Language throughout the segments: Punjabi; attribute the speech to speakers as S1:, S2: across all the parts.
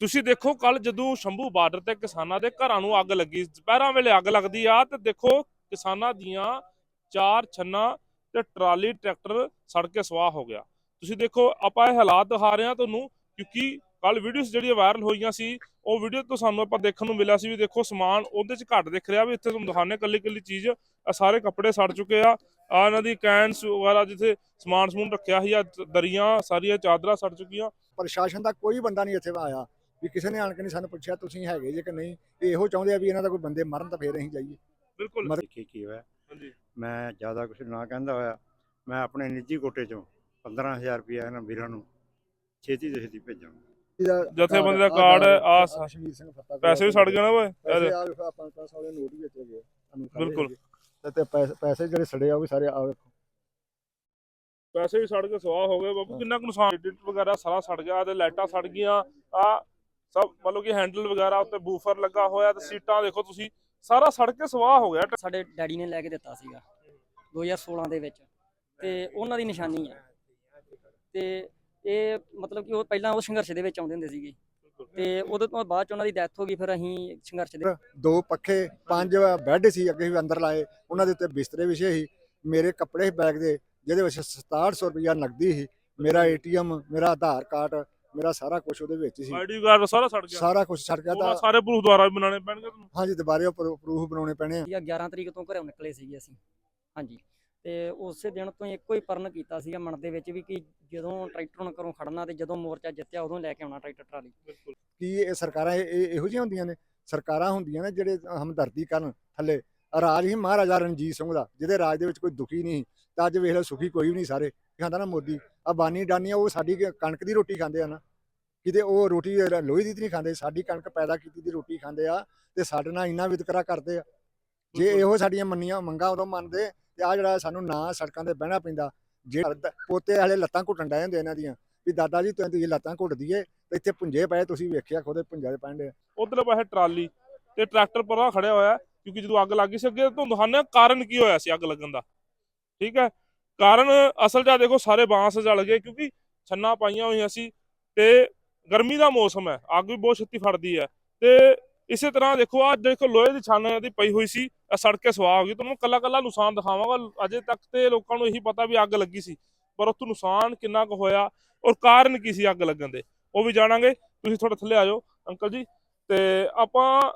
S1: ਤੁਸੀਂ ਦੇਖੋ ਕੱਲ ਜਦੋਂ ਸ਼ੰਭੂ ਬਾਰਡਰ ਤੇ ਕਿਸਾਨਾਂ ਦੇ ਘਰਾਂ ਨੂੰ ਅੱਗ ਲੱਗੀ, ਦੁਪਹਿਰਾਂ ਵੇਲੇ ਅੱਗ ਲੱਗਦੀ ਆ ਤੇ ਦੇਖੋ, ਕਿਸਾਨਾਂ ਦੀਆਂ ਚਾਰ ਛੰਨਾ ਤੇ ਟਰਾਲੀ, ਟਰੈਕਟਰ ਸੜ ਕੇ ਸਵਾਹ ਹੋ ਗਿਆ। ਤੁਸੀਂ ਦੇਖੋ, ਆਪਾਂ ਇਹ ਹਾਲਾਤ ਦਿਖਾ ਰਹੇ ਹਾਂ ਤੁਹਾਨੂੰ, ਕਿਉਂਕਿ ਕੱਲ ਵੀਡੀਓਜ਼ ਜਿਹੜੀਆਂ ਵਾਇਰਲ ਹੋਈਆਂ ਸੀ, ਉਹ ਵੀਡੀਓ ਤੋਂ ਸਾਨੂੰ ਆਪਾਂ ਦੇਖਣ ਨੂੰ ਮਿਲਿਆ ਸੀ ਵੀ ਦੇਖੋ, ਸਮਾਨ ਉਹਦੇ ਚ ਘੱਟ ਦਿਖ ਰਿਹਾ ਵੀ ਇੱਥੇ ਤੁਹਾਨੂੰ ਦਿਖਾਣੇ ਕੱਲੀ ਕੱਲੀ ਚੀਜ਼ ਆ ਸਾਰੇ ਕੱਪੜੇ ਸੜ ਚੁੱਕੇ ਆ ਆ ਇਹਨਾਂ ਦੀ ਕੈਨਸ ਵਗੈਰਾ ਜਿੱਥੇ ਸਮਾਨ ਸਮੂਨ ਰੱਖਿਆ ਸੀ ਆ ਦਰੀਆਂ ਸਾਰੀਆਂ, ਚਾਦਰਾਂ ਸੜ ਚੁੱਕੀਆਂ।
S2: ਪ੍ਰਸ਼ਾਸਨ ਦਾ ਕੋਈ ਬੰਦਾ ਨਹੀਂ ਇੱਥੇ ਆਇਆ। ਵੀ ਕਿਸੇ ਨੇ ਆਣ ਕੇ ਨਹੀਂ ਸਾਨੂੰ ਪੁੱਛਿਆ ਤੁਸੀਂ ਹੈਗੇ ਜੇ ਕਿ ਨਹੀਂ ਇਹ ਇਹੋ ਚਾਹੁੰਦੇ ਆ ਵੀ ਇਹਨਾਂ ਦਾ ਕੋਈ ਬੰਦੇ ਮਰਨ ਤਾਂ ਫੇਰ ਅਸੀਂ ਜਾਈਏ।
S1: ਬਿਲਕੁਲ।
S2: ਮਰ-
S3: ਕੀ ਕੀ ਹੋਇਆ।
S1: ਹਾਂਜੀ।
S3: ਮੈਂ ਜ਼ਿਆਦਾ ਕੁਝ ਨਾ ਕਹਿੰਦਾ ਹੋਇਆ ਮੈਂ ਆਪਣੇ ਨਿੱਜੀ ਕੋਟੇ ਚੋਂ 15000 ਰੁਪਇਆ ਇਹਨਾਂ ਵੀਰਾਂ ਨੂੰ ਛੇਤੀ ਛੇਤੀ ਭੇਜਾਂਗਾ
S1: ਜਥੇਬੰਦੀ ਦਾ ਕਾਰਡ ਹੈ, ਆਹ ਸ-
S2: ਕਸ਼ਮੀਰ ਸਿੰਘ ਫੱਤਾ
S1: ਪੈਸੇ ਵੀ ਸੜ ਗਏ ਨਾ ਓਏ ਇਹ
S2: ਪੈਸੇ। ਆ ਵੇਖੋ ਆਪਾਂ ਤਾਂ ਸਾਰੇ ਨੋਟ ਵੀ ਵਿੱਚ ਆ, ਸਾਰੇ
S1: ਬਿਲਕੁਲ।
S2: ਤੇ- ਪੈਸੇ ਜਿਹੜੇ ਸੜੇ ਆ ਉਹ ਵੀ ਸਾਰੇ ਆ ਵੇਖੋ।
S1: ਪੈਸੇ ਵੀ ਸੜ ਕੇ ਸਵਾਹ ਹੋ ਗਏ ਬਾਬੂ ਕਿੰਨਾ ਕੁ ਨੁਕਸਾਨ ਐਡਿਟ ਵਗੈਰਾ ਸਾਰਾ ਸੜ ਗਿਆ ਤੇ ਲਾਈਟਾਂ ਸੜ ਗਈਆਂ ਆ ਸਭ ਮਤਲਬ ਕਿ ਹੈਂਡਲ ਵਗੈਰਾ ਉੱਤੇ ਬੂਫਰ ਲੱਗਾ ਹੋਇਆ ਤੇ ਸੀਟਾਂ ਦੇਖੋ ਤੁਸੀਂ ਸਾਰਾ ਸੜ ਕੇ ਸਵਾਹ ਹੋ ਗਿਆ।
S4: ਸਾਡੇ ਡੈਡੀ ਨੇ ਲੈ ਕੇ ਦਿੱਤਾ ਸੀਗਾ 2016 ਦੇ ਵਿੱਚ। ਤੇ ਉਹਨਾਂ ਦੀ ਨਿਸ਼ਾਨੀ ਹੈ ਤੇ ਇਹ ਮਤਲਬ ਕਿ ਉਹ ਪਹਿਲਾਂ ਉਹ ਸੰਘਰਸ਼ ਦੇ ਵਿੱਚ ਆਉਂਦੇ ਹੁੰਦੇ ਸੀਗੇ। ਤੇ ਉਹਦੇ ਤੋਂ ਬਾਅਦ ਚ ਉਹਨਾਂ ਦੀ ਡੈਥ ਹੋ ਗਈ ਫਿਰ ਅਸੀਂ ਸੰਘਰਸ਼ ਦੇ
S2: ਦੋ ਪੱਖੇ ਪੰਜ ਬੈੱਡ ਸੀ ਅੱਗੇ ਵੀ ਅੰਦਰ ਲਾਏ ਉਹਨਾਂ ਦੇ ਉੱਤੇ ਬਿਸਤਰੇ ਵਿਛੇ ਸੀ ਮੇਰੇ ਕੱਪੜੇ ਸੀ ਬੈਗ ਦੇ ਜਿਹਦੇ ਵਿੱਚ 6700 ਰੁਪਇਆ ਨਕਦੀ ਸੀ ਮੇਰਾ ਏਟੀਐਮ ਮੇਰਾ ਆਧਾਰ ਕਾਰਡ ਮੇਰਾ ਸਾਰਾ ਕੁਝ ਉਹਦੇ ਵਿੱਚ ਸੀ।
S1: ਆਈਡੀ ਕਾਰਡ ਸਾਰਾ ਸੜ ਗਿਆ।
S2: ਸਾਰਾ ਕੁਝ ਛੱਡ ਗਿਆ
S1: ਉਹਦਾ
S2: ਤਾਂ
S1: ਸਾਰੇ ਪ੍ਰੂਫ ਦੁਆਰਾ ਵੀ ਬਣਾਉਣੇ ਪੈਣਗੇ ਤੁਹਾਨੂੰ
S2: ਹਾਂਜੀ ਦੁਬਾਰੇ ਪ੍ਰੂਫ ਬਣਾਉਣੇ ਪੈਣੇ ਆ।
S4: ਸੀਗਾ 11 ਤਰੀਕ ਤੋਂ ਘਰੋਂ ਨਿਕਲੇ ਸੀਗੇ ਅਸੀਂ। ਹਾਂਜੀ। ਤੇ ਉਸੇ ਦਿਨ ਤੋਂ ਹੀ ਇੱਕੋ ਹੀ ਪਰਨ ਕੀਤਾ ਸੀਗਾ ਮਨ ਦੇ ਵਿੱਚ ਵੀ ਕਿ ਜਦੋਂ ਟਰੈਕਟਰ ਨੂੰ ਘਰੋਂ ਖੜਨਾ ਤੇ ਜਦੋਂ ਮੋਰਚਾ ਜਿੱਤਿਆ ਉਦੋਂ ਲੈ ਕੇ ਆਉਣਾ ਟਰੈਕਟਰ ਟਰਾਲੀ।
S1: ਬਿਲਕੁਲ।
S2: ਕੀ ਇਹ ਸਰਕਾਰਾਂ ਇਹ- ਇਹ- ਇਹੋ ਜਿਹੀਆਂ ਹੁੰਦੀਆਂ ਨੇ? ਸਰਕਾਰਾਂ ਹੁੰਦੀਆਂ ਨੇ ਜਿਹੜੇ ਹਮਦਰਦੀ ਕਰਨ ਥੱਲੇ। ਰਾਜ ਹੀ ਮਹਾਰਾਜਾ ਰਣਜੀਤ ਸਿੰਘ ਦਾ ਜਿਹਦੇ ਰਾਜ ਦੇ ਵਿੱਚ ਕੋਈ ਦੁਖੀ ਨਹੀਂ ਤਾਂ ਅੱਜ ਵੇਖ ਲਓ ਸੁਖੀ ਕੋਈ ਵੀ ਨਹੀਂ ਸਾਰੇ। ਖਾਂਦਾ ਨਾ ਮੋਦੀ ਆ ਬਾਨੀ ਡਾਨੀਆਂ ਉਹ ਸਾਡੀ ਕ- ਕਣਕ ਦੀ ਰੋਟੀ ਖਾਂਦੇ ਆ ਨਾ। ਕਿਤੇ ਉਹ ਰੋਟੀ ਲੋਹੇ ਦੀ ਨਹੀਂ ਖਾਂਦੇ ਸਾਡੀ ਕਣਕ ਪੈਦਾ ਕੀਤੀ ਦੀ ਰੋਟੀ ਖਾਂਦੇ ਆ ਤੇ ਸਾਡੇ ਨਾਲ ਇੰਨਾ ਵਿਤਕਰਾ ਕਰਦੇ ਆ। ਜੇ। ਇਹੋ ਸਾਡੀਆਂ ਮੰਨੀਆਂ ਮੰਗਾਂ ਉਦੋਂ ਮੰਨਦੇ ਤੇ ਆ ਜਿਹੜਾ ਸਾਨੂੰ ਨਾ ਸੜਕਾਂ ਤੇ ਬਹਿਣਾ ਪੈਂਦਾ ਜੇ ਪੋਤੇ ਵਾਲੇ ਲੱਤਾਂ ਘੁੱਟਣ ਡਏ ਹੁੰਦੇ ਇਹਨਾਂ ਦੀਆਂ ਵੀ ਦਾਦਾ ਜੀ ਤੁਸੀਂ ਤੁਸੀਂ ਲੱਤਾਂ ਘੁੱਟ ਦਈਏ ਤੇ ਇੱਥੇ ਪੁੰਜੇ ਪਏ ਤੁਸੀਂ ਵੇਖਿਆ ਖੁਦ ਪੁੰਜੇ ਦੇ ਪੈਂਦੇ
S1: ਉਧਰਲੇ ਪਾਸੇ ਟਰਾਲੀ ਤੇ ਟਰੈਕਟਰ ਪਰਾਂ ਖੜਿਆ ਹੋਇਆ ਕਿਉਂਕਿ ਜਦੋਂ ਅੱਗ ਲੱਗੀ ਸੀ ਅੱਗੇ ਤੁਹਾਨੂੰ ਹਾਂ ਕਾਰਨ ਕੀ ਹੋਇਆ ਸੀ ਅੱਗ ਲੱਗਣ ਦਾ। ਠੀਕ ਹੈ? ਕਾਰਨ ਅਸਲ 'ਚ ਦੇਖੋ ਸਾਰੇ ਬਾਂਸ ਜਲ ਗਏ ਕਿਉਂਕਿ ਛੰਨਾ ਪਾਈਆਂ ਹੋਈਆਂ ਸੀ ਤੇ ਗਰਮੀ ਦਾ ਮੌਸਮ ਹੈ, ਅੱਗ ਵੀ ਬਹੁਤ ਛੇਤੀ ਫੜਦੀ ਹੈ। ਤੇ ਇਸੇ ਤਰ੍ਹਾਂ ਦੇਖੋ ਆ ਦੇਖੋ ਲੋਹੇ ਦੀ ਛਾਨ ਦੀ ਪਈ ਹੋਈ ਸੀ ਸੜ ਕੇ ਸਵਾਹ ਹੋ ਗਈ। ਤੁਹਾਨੂੰ ਕੱਲਾ ਕੱਲਾ ਨੁਕਸਾਨ ਦਿਖਾਵਾਂਗਾ, ਅਜੇ ਤੱਕ ਤੇ ਲੋਕਾਂ ਨੂੰ ਇਹੀ ਪਤਾ ਵੀ ਅੱਗ ਲੱਗੀ ਸੀ, ਪਰ ਉੱਥੋਂ ਨੁਕਸਾਨ ਕਿੰਨਾ ਕੁ ਹੋਇਆ ਔਰ ਕਾਰਨ ਕੀ ਸੀ ਅੱਗ ਲੱਗਣ ਦੇ, ਉਹ ਵੀ ਜਾਣਾਂਗੇ। ਤੁਸੀਂ ਥੋੜਾ ਥੱਲੇ ਆ ਜਾਓ, ਅੰਕਲ ਜੀ। ਤੇ ਆਪਾਂ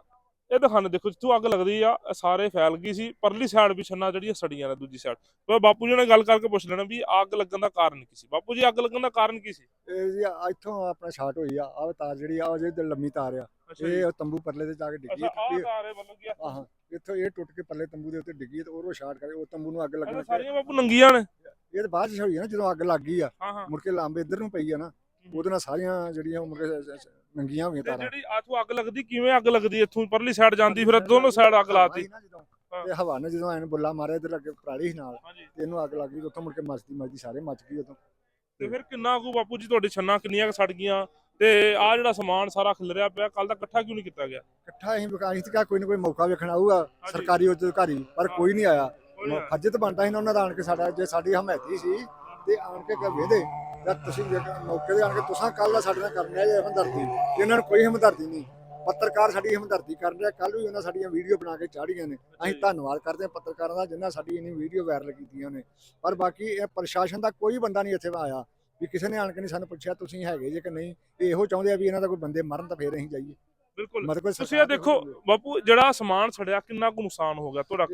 S1: ਇਹ ਦਿਖਾਣੇ ਦੇਖੋ ਜਿੱਥੋਂ ਅੱਗ ਲੱਗਦੀ ਆ ਇਹ ਸਾਰੇ ਫੈਲ ਗਈ ਸੀ ਪਰਲੀ ਸਾਈਡ ਵੀ ਛੰਨਾ ਜਿਹੜੀਆਂ ਸੜੀਆਂ ਨੇ ਦੂਜੀ ਸਾਈਡ ਤੇ ਬਾਪੂ ਜੀ ਨੇ ਗੱਲ ਕਰਕੇ ਪੁੱਛ ਲੈਣਾ ਵੀ ਅੱਗ ਲੱਗਣ ਦਾ ਕਾਰਨ ਕੀ ਸੀ? ਬਾਪੂ ਜੀ ਅੱਗ ਲੱਗਣ ਦਾ ਕਾਰਨ ਕੀ ਸੀ?
S2: ਇਹ ਜੀ ਇੱਥੋਂ ਆਪਣਾ ਸ਼ਾਰਟ ਹੋਈ ਆ ਆਹ ਤਾਰ ਜਿਹੜੀ ਆ ਉਹ ਜਿਹੜੀ ਲੰਮੀ ਤਾਰ ਆ। ਇਹ ਤੰਬੂ ਪਰਲੇ ਤੇ ਜਾ ਕੇ ਡਿੱਗੀ
S1: ਆਹ ਤਾਰੇ ਮਤਲਬ ਕੀ
S2: ਆਹਾਂ ਇੱਥੋਂ ਇਹ ਟੁੱਟ ਕੇ ਪਰਲੇ ਤੰਬੂ ਦੇ ਉੱਤੇ ਡਿੱਗੀ ਤੇ ਉਹ ਸ਼ਾਰਟ ਕਰੇ ਉਹ ਤੰਬੂ ਨੂੰ ਅੱਗ ਲੱਗਣਾ
S1: ਸਾਰੀਆਂ ਬਾਪੂ ਨੰਗੀਆਂ ਨੇ।
S2: ਇਹ ਤਾਂ ਬਾਅਦ ਚ ਹੋਈ ਆ ਨਾ ਜਦੋਂ ਅੱਗ ਲੱਗ ਗਈ ਆ
S1: ਹਾਂ ਹਾਂ।
S2: ਮੁੜ ਕੇ ਲਾਂਬੇ ਇੱਧਰ ਨੂੰ ਪਈ ਆ ਨਾ। ਉਹਦੇ ਨਾਲ ਸਾਰੀਆਂ ਜਿਹੜੀਆਂ ਸ- ਨੰਗੀਆਂ ਹੋਈਆਂ
S1: ਤੇ
S2: ਤਾਰਾਂ।
S1: ਜਿਹੜੀ ਆਥੋਂ ਅੱਗ ਲੱਗਦੀ ਕਿਵੇਂ ਅੱਗ ਲੱਗਦੀ ਇੱਥੋਂ? ਪਰਲੀ ਸਾਈਡ ਜਾਂਦੀ ਫਿਰ ਦੋਨੋਂ ਸਾਈਡ ਅੱਗ ਲਾਤੀ।
S2: ਆਈ ਨਾ ਜਦੋਂ, ਤੇ ਹਵਾ ਨੇ ਜਦੋਂ ਐਨ ਬੁੱਲਾ ਮਾਰਿਆ ਇੱਧਰ ਅੱਗੇ ਪਰਾਲੀ ਸੀ ਨਾਲ
S1: ਹਾਂਜੀ।
S2: ਤੇ ਇਹਨੂੰ ਅੱਗ ਲੱਗ ਗਈ ਉੱਥੋਂ ਮੁੜ ਕੇ ਮੱਚਦੀ ਮੱਚਦੀ ਸਾਰੇ ਮੱਚ ਗਈ ਉਦੋਂ।
S1: ਤੇ ਫਿਰ ਕਿੰਨਾ ਕੁ ਬਾਪੂ ਜੀ ਤੁਹਾਡੀ ਛੰਨਾ ਕਿੰਨੀਆਂ ਕੁ ਸੜ ਗਈਆਂ? ਤੇ ਆ ਜਿਹੜਾ ਸਮਾਨ ਸਾਰਾ ਖਿਲਰਿਆ ਪਿਆ ਕੱਲ ਦਾ ਇਕੱਠਾ ਕਿਉਂ ਨਹੀਂ ਕੀਤਾ ਗਿਆ?
S2: ਇਕੱਠਾ ਅਸੀਂ ਵਿਕਾ ਅਸੀਂ ਤਾਂ ਕਿਹਾ ਕੋਈ ਨਾ ਕੋਈ ਮੌਕਾ ਵੇਖਣ ਆਊਗਾ ਸਰਕਾਰੀ ਅਧਿਕਾਰੀ ਪਰ ਕੋਈ ਨਹੀਂ ਆਇਆ। ਫੱਜਤ ਬਣਦਾ ਸੀ ਨਾ ਉਹਨਾਂ ਦਾ ਆਣ ਕੇ ਸਾਡਾ ਜੇ ਸਾਡੀ ਹਮਾਇਤੀ ਸੀ ਤੇ ਆਣ ਕੇ ਵੇਦੇ ਜਦ ਤੁਸੀਂ ਮੌਕੇ ਤੇ ਆਣ ਕੇ ਤੁਸੀਂ ਕੱਲ ਦਾ ਸਾਡੇ ਨਾਲ ਕਰਨ ਰਿਹਾ ਜੇ ਹਮਦਰਦੀ। ਇਹਨਾਂ ਨੂੰ ਕੋਈ ਹਮਦਰਦੀ ਨਹੀਂ। ਪੱਤਰਕਾਰ ਸਾਡੀ ਹਮਦਰਦੀ ਕਰ ਰਿਹਾ। ਕੱਲ ਵੀ ਉਹਨਾਂ ਸਾਡੀਆਂ ਵੀਡੀਓ ਬਣਾ ਕੇ ਚਾੜੀਆਂ ਨੇ। ਅਸੀਂ ਧੰਨਵਾਦ ਕਰਦੇ ਹਾਂ ਪੱਤਰਕਾਰਾਂ ਦਾ ਜਿਨ੍ਹਾਂ ਸਾਡੀ ਇੰਨੀ ਵੀਡੀਓ ਵਾਇਰਲ ਕੀਤੀਆਂ ਨੇ। ਪਰ ਬਾਕੀ ਇਹ ਪ੍ਰਸ਼ਾਸਨ ਦਾ ਕੋਈ ਬੰਦਾ ਨਹੀਂ ਇੱਥੇ ਆਇਆ ਵੀ ਕਿਸੇ ਨੇ ਆਣ ਕੇ ਨਹੀਂ ਸਾਨੂੰ ਪੁੱਛਿਆ ਤੁਸੀਂ ਹੈਗੇ ਜੇ ਕਿ ਨਹੀਂ। ਇਹੋ ਚਾਹੁੰਦੇ ਆ ਵੀ ਇਹਨਾਂ ਦਾ ਕੋਈ ਬੰਦੇ ਮਰਨ ਤਾਂ ਫੇਰ ਅਸੀਂ ਜਾਈਏ।
S1: ਬਿਲਕੁਲ। ਤੁਸੀਂ ਇਹ ਦੇਖੋ ਬਾਪੂ ਜਿਹੜਾ ਸਮਾਨ ਸੜਿਆ ਕਿੰਨਾ ਕੁ ਨੁਕਸਾਨ ਹੋ ਗਿਆ ਤੁਹਾਡਾ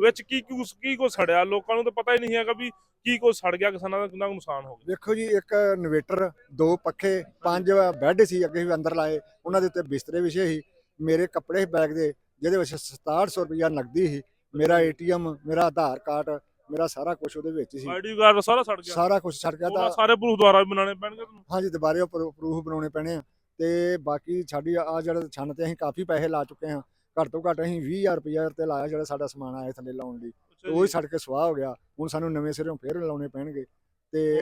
S1: ਵਿੱਚ ਕੀ ਕੀ ਕੀ ਕੋ ਸੜਿਆ? ਲੋਕਾਂ ਨੂੰ ਤਾਂ ਪਤਾ ਹੀ ਨਹੀਂ ਹੈਗਾ ਵੀ ਕੀ ਕੋ ਸੜ ਗਿਆ ਕਿਸਾਨਾਂ ਦਾ ਕਿੰਨਾ ਕੁ ਨੁਕਸਾਨ ਹੋ ਗਿਆ।
S2: ਵੇਖੋ ਜੀ ਇੱਕ ਇਨਵੇਟਰ ਦੋ ਪੱਖੇ ਪੰਜ ਬੈੱਡ ਸੀ ਅੱਗੇ ਵੀ ਅੰਦਰ ਲਾਏ ਉਹਨਾਂ ਦੇ ਉੱਤੇ ਬਿਸਤਰੇ ਵਿਛੇ ਸੀ। ਮੇਰੇ ਕੱਪੜੇ ਬੈਗ ਦੇ ਜਿਹਦੇ ਵਿੱਚ 6700 ਰੁਪਇਆ ਨਕਦੀ ਸੀ। ਮੇਰਾ ਏਟੀਐਮ ਮੇਰਾ ਆਧਾਰ ਕਾਰਡ ਮੇਰਾ ਸਾਰਾ ਕੁਝ ਉਹਦੇ ਵਿੱਚ ਸੀ।
S1: ਆਈਡੀ ਕਾਰਡ ਸਾਰਾ ਸੜ ਗਿਆ।
S2: ਸਾਰਾ ਕੁਝ ਛੱਡ ਗਿਆ ਤਾਂ
S1: ਸਾਰੇ ਪ੍ਰੂਫ ਦੁਆਰਾ ਵੀ ਬਣਾਉਣੇ ਪੈਣਗੇ ਤੁਹਾਨੂੰ?
S2: ਹਾਂਜੀ ਦੁਬਾਰੇ ਪ੍ਰੂਫ ਬਣਾਉਣੇ ਪੈਣੇ ਆ। ਤੇ ਬਾਕੀ ਸਾਡੀ ਆ ਜਿਹੜਾ ਛੰਨ ਤੇ ਅਸੀਂ ਕਾਫੀ ਪੈਸੇ ਲਾ ਚੁੱਕੇ ਹਾਂ। ਘੱਟ ਤੋਂ ਘੱਟ ਅਸੀਂ 20000 ਰੁਪਇਆ ਤੇ ਲਾਇਆ ਜਿਹੜਾ ਸਾਡਾ ਸਮਾਨ ਆਇਆ ਥੱਲੇ ਲਾਉਣ ਲਈ। ਉਹ ਹੀ ਸੜ ਕੇ ਸਵਾਹ ਹੋ ਗਿਆ। ਹੁਣ ਸਾਨੂੰ ਨਵੇਂ ਸਿਰੋਂ ਫੇਰ ਲਾਉਣੇ ਪੈਣਗੇ। ਤੇ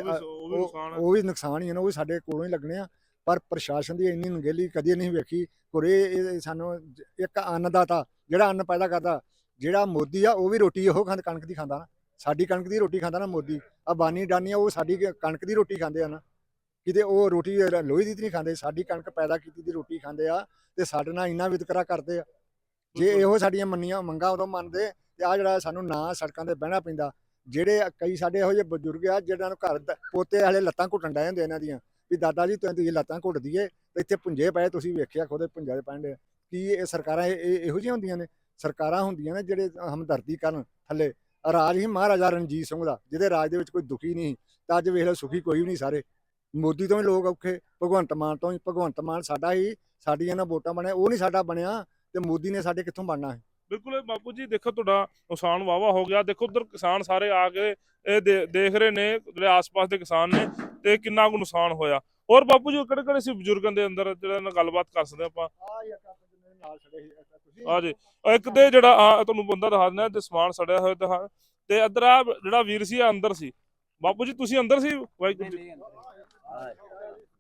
S1: ਉਹ ਵੀ- ਨੁਕਸਾਨ ਹੈ
S2: ਹੀ ਨਾ ਉਹ ਵੀ ਸਾਡੇ ਕੋਲੋਂ ਹੀ ਲੱਗਣੇ ਆ। ਪਰ ਪ੍ਰਸ਼ਾਸਨ ਦੀ ਇੰਨੀ ਨਗੇਲੀ ਕਦੀ ਨਹੀਂ ਵੇਖੀ। ਕੁਰੇ ਇਹ ਸਾਨੂੰ ਇੱਕ ਅੰਨਦਾਤਾ ਜਿਹੜਾ ਅੰਨ ਪੈਦਾ ਕਰਦਾ ਜਿਹੜਾ ਮੋਦੀ ਆ ਉਹ ਵੀ ਰੋਟੀ ਉਹ ਕਣਕ ਦੀ ਖਾਂਦਾ ਨਾ। ਸਾਡੀ ਕਣਕ ਦੀ ਰੋਟੀ ਖਾਂਦਾ ਨਾ ਮੋਦੀ। ਆ ਬਾਨੀ ਡਾਨੀਆਂ ਉਹ ਸਾਡੀ ਕਣਕ ਦੀ ਰੋਟੀ ਖਾਂਦੇ ਆ ਨਾ। ਕਿਤੇ ਉਹ ਰੋਟੀ ਲੋਹੇ ਦੀ ਤਾਂ ਨਹੀਂ ਖਾਂਦੇ ਸਾਡੀ ਕਣਕ ਪੈਦਾ ਕੀਤੀ ਦੀ ਰੋਟੀ ਖਾਂਦੇ ਆ ਤੇ ਸਾਡੇ ਨਾਲ ਇੰਨਾ ਵਿਤਕਰਾ ਕਰਦੇ ਆ। ਜੇ। ਇਹੋ ਸਾਡੀਆਂ ਮੰਨੀਆਂ ਮੰਗਾਂ ਉਦੋਂ ਮੰਨਦੇ ਤੇ ਆ ਜਿਹੜਾ ਸਾਨੂੰ ਨਾ ਸੜਕਾਂ ਤੇ ਬਹਿਣਾ ਪੈਂਦਾ ਜਿਹੜੇ ਕਈ ਸਾਡੇ ਇਹੋ ਜਿਹੇ ਬਜ਼ੁਰਗ ਆ ਜਿਹਨਾਂ ਨੂੰ ਘਰ ਪੋਤੇ ਹਲੇ ਲੱਤਾਂ ਘੁੱਟਣ ਡਏ ਹੁੰਦੇ ਇਹਨਾਂ ਦੀਆਂ ਵੀ ਦਾਦਾ ਜੀ ਤੁਸੀਂ ਲੱਤਾਂ ਘੁੱਟ ਦਈਏ ਇੱਥੇ ਪੁੰਜੇ ਪਏ ਤੁਸੀਂ ਵੇਖਿਆ ਖੁਦ ਪੁੰਜਾ ਦੇ ਪੈਂਦੇ ਕੀ ਇਹ ਸਰਕਾਰਾਂ ਇਹ- ਇਹ- ਇਹੋ ਜਿਹੀਆਂ ਹੁੰਦੀਆਂ ਨੇ? ਸਰਕਾਰਾਂ ਹੁੰਦੀਆਂ ਨੇ ਜਿਹੜੇ ਹਮਦਰਦੀ ਕਰਨ ਥੱਲੇ। ਰਾਜ ਹੀ ਮਹਾਰਾਜਾ ਰਣਜੀਤ ਸਿੰਘ ਦਾ ਜਿਹਦੇ ਰਾਜ ਦੇ ਵਿੱਚ ਕੋਈ ਦੁਖੀ ਨਹੀਂ ਤਾਂ ਅੱਜ ਵੇਖ ਲਓ ਸੁਖੀ ਕੋਈ ਵੀ ਨਹੀਂ ਸਾਰੇ। ਮੋਦੀ ਤੋਂ ਵੀ ਲੋਕ ਔਖੇ ਭਗਵੰਤ ਮਾਨ ਤੋਂ ਵੀ ਭਗਵੰਤ ਮਾਨ ਸਾਡਾ ਹੀ ਸਾਡੀਆਂ ਨਾਲ ਵੋਟਾਂ ਬਣਿਆ ਉਹ ਨਹੀਂ ਸਾਡਾ ਬਣਿਆ ਤੇ ਮੋਦੀ ਨੇ ਸਾਡੇ ਕਿੱਥੋਂ ਬਣਨਾ ਹੈ?
S1: ਬਿਲਕੁਲ ਬਾਪੂ ਜੀ ਦੇਖੋ ਤੁਹਾਡਾ ਨੁਕਸਾਨ ਵਾਵਾ ਹੋ ਗਿਆ। ਦੇਖੋ ਉਧਰ ਕਿਸਾਨ ਸਾਰੇ ਆ ਕੇ ਇਹ ਦੇ- ਦੇਖ ਰਹੇ ਨੇ ਜਿਹੜੇ ਆਸ-ਪਾਸ ਦੇ ਕਿਸਾਨ ਨੇ ਤੇ ਕਿੰਨਾ ਕੁ ਨੁਕਸਾਨ ਹੋਇਆ। ਹੋਰ ਬਾਪੂ ਜੀ ਕਿਹੜੇ ਕਿਹੜੇ ਸੀ ਬਜ਼ੁਰਗਾਂ ਦੇ ਅੰਦਰ ਜਿਹੜਾ ਨਾਲ ਗੱਲਬਾਤ ਕਰ ਸਕਦੇ ਆਪਾਂ?
S2: ਆ
S1: ਜੀ ਇੱਕ ਤੇ ਜਿਹੜਾ ਆ ਤੁਹਾਨੂੰ ਬੰਦਾ ਦਿਖਾ ਦਿੰਦਾ ਤੇ ਸਮਾਨ ਸੜਿਆ ਹੋਇਆ ਦਿਖਾ ਤੇ ਇੱਧਰ ਆ ਜਿਹੜਾ ਵੀਰ ਸੀ ਆ ਅੰਦਰ ਸੀ। ਬਾਪੂ ਜੀ ਤੁਸੀਂ ਅੰਦਰ ਸੀ? ਵਾਹਿਗੁਰੂ ਜੀ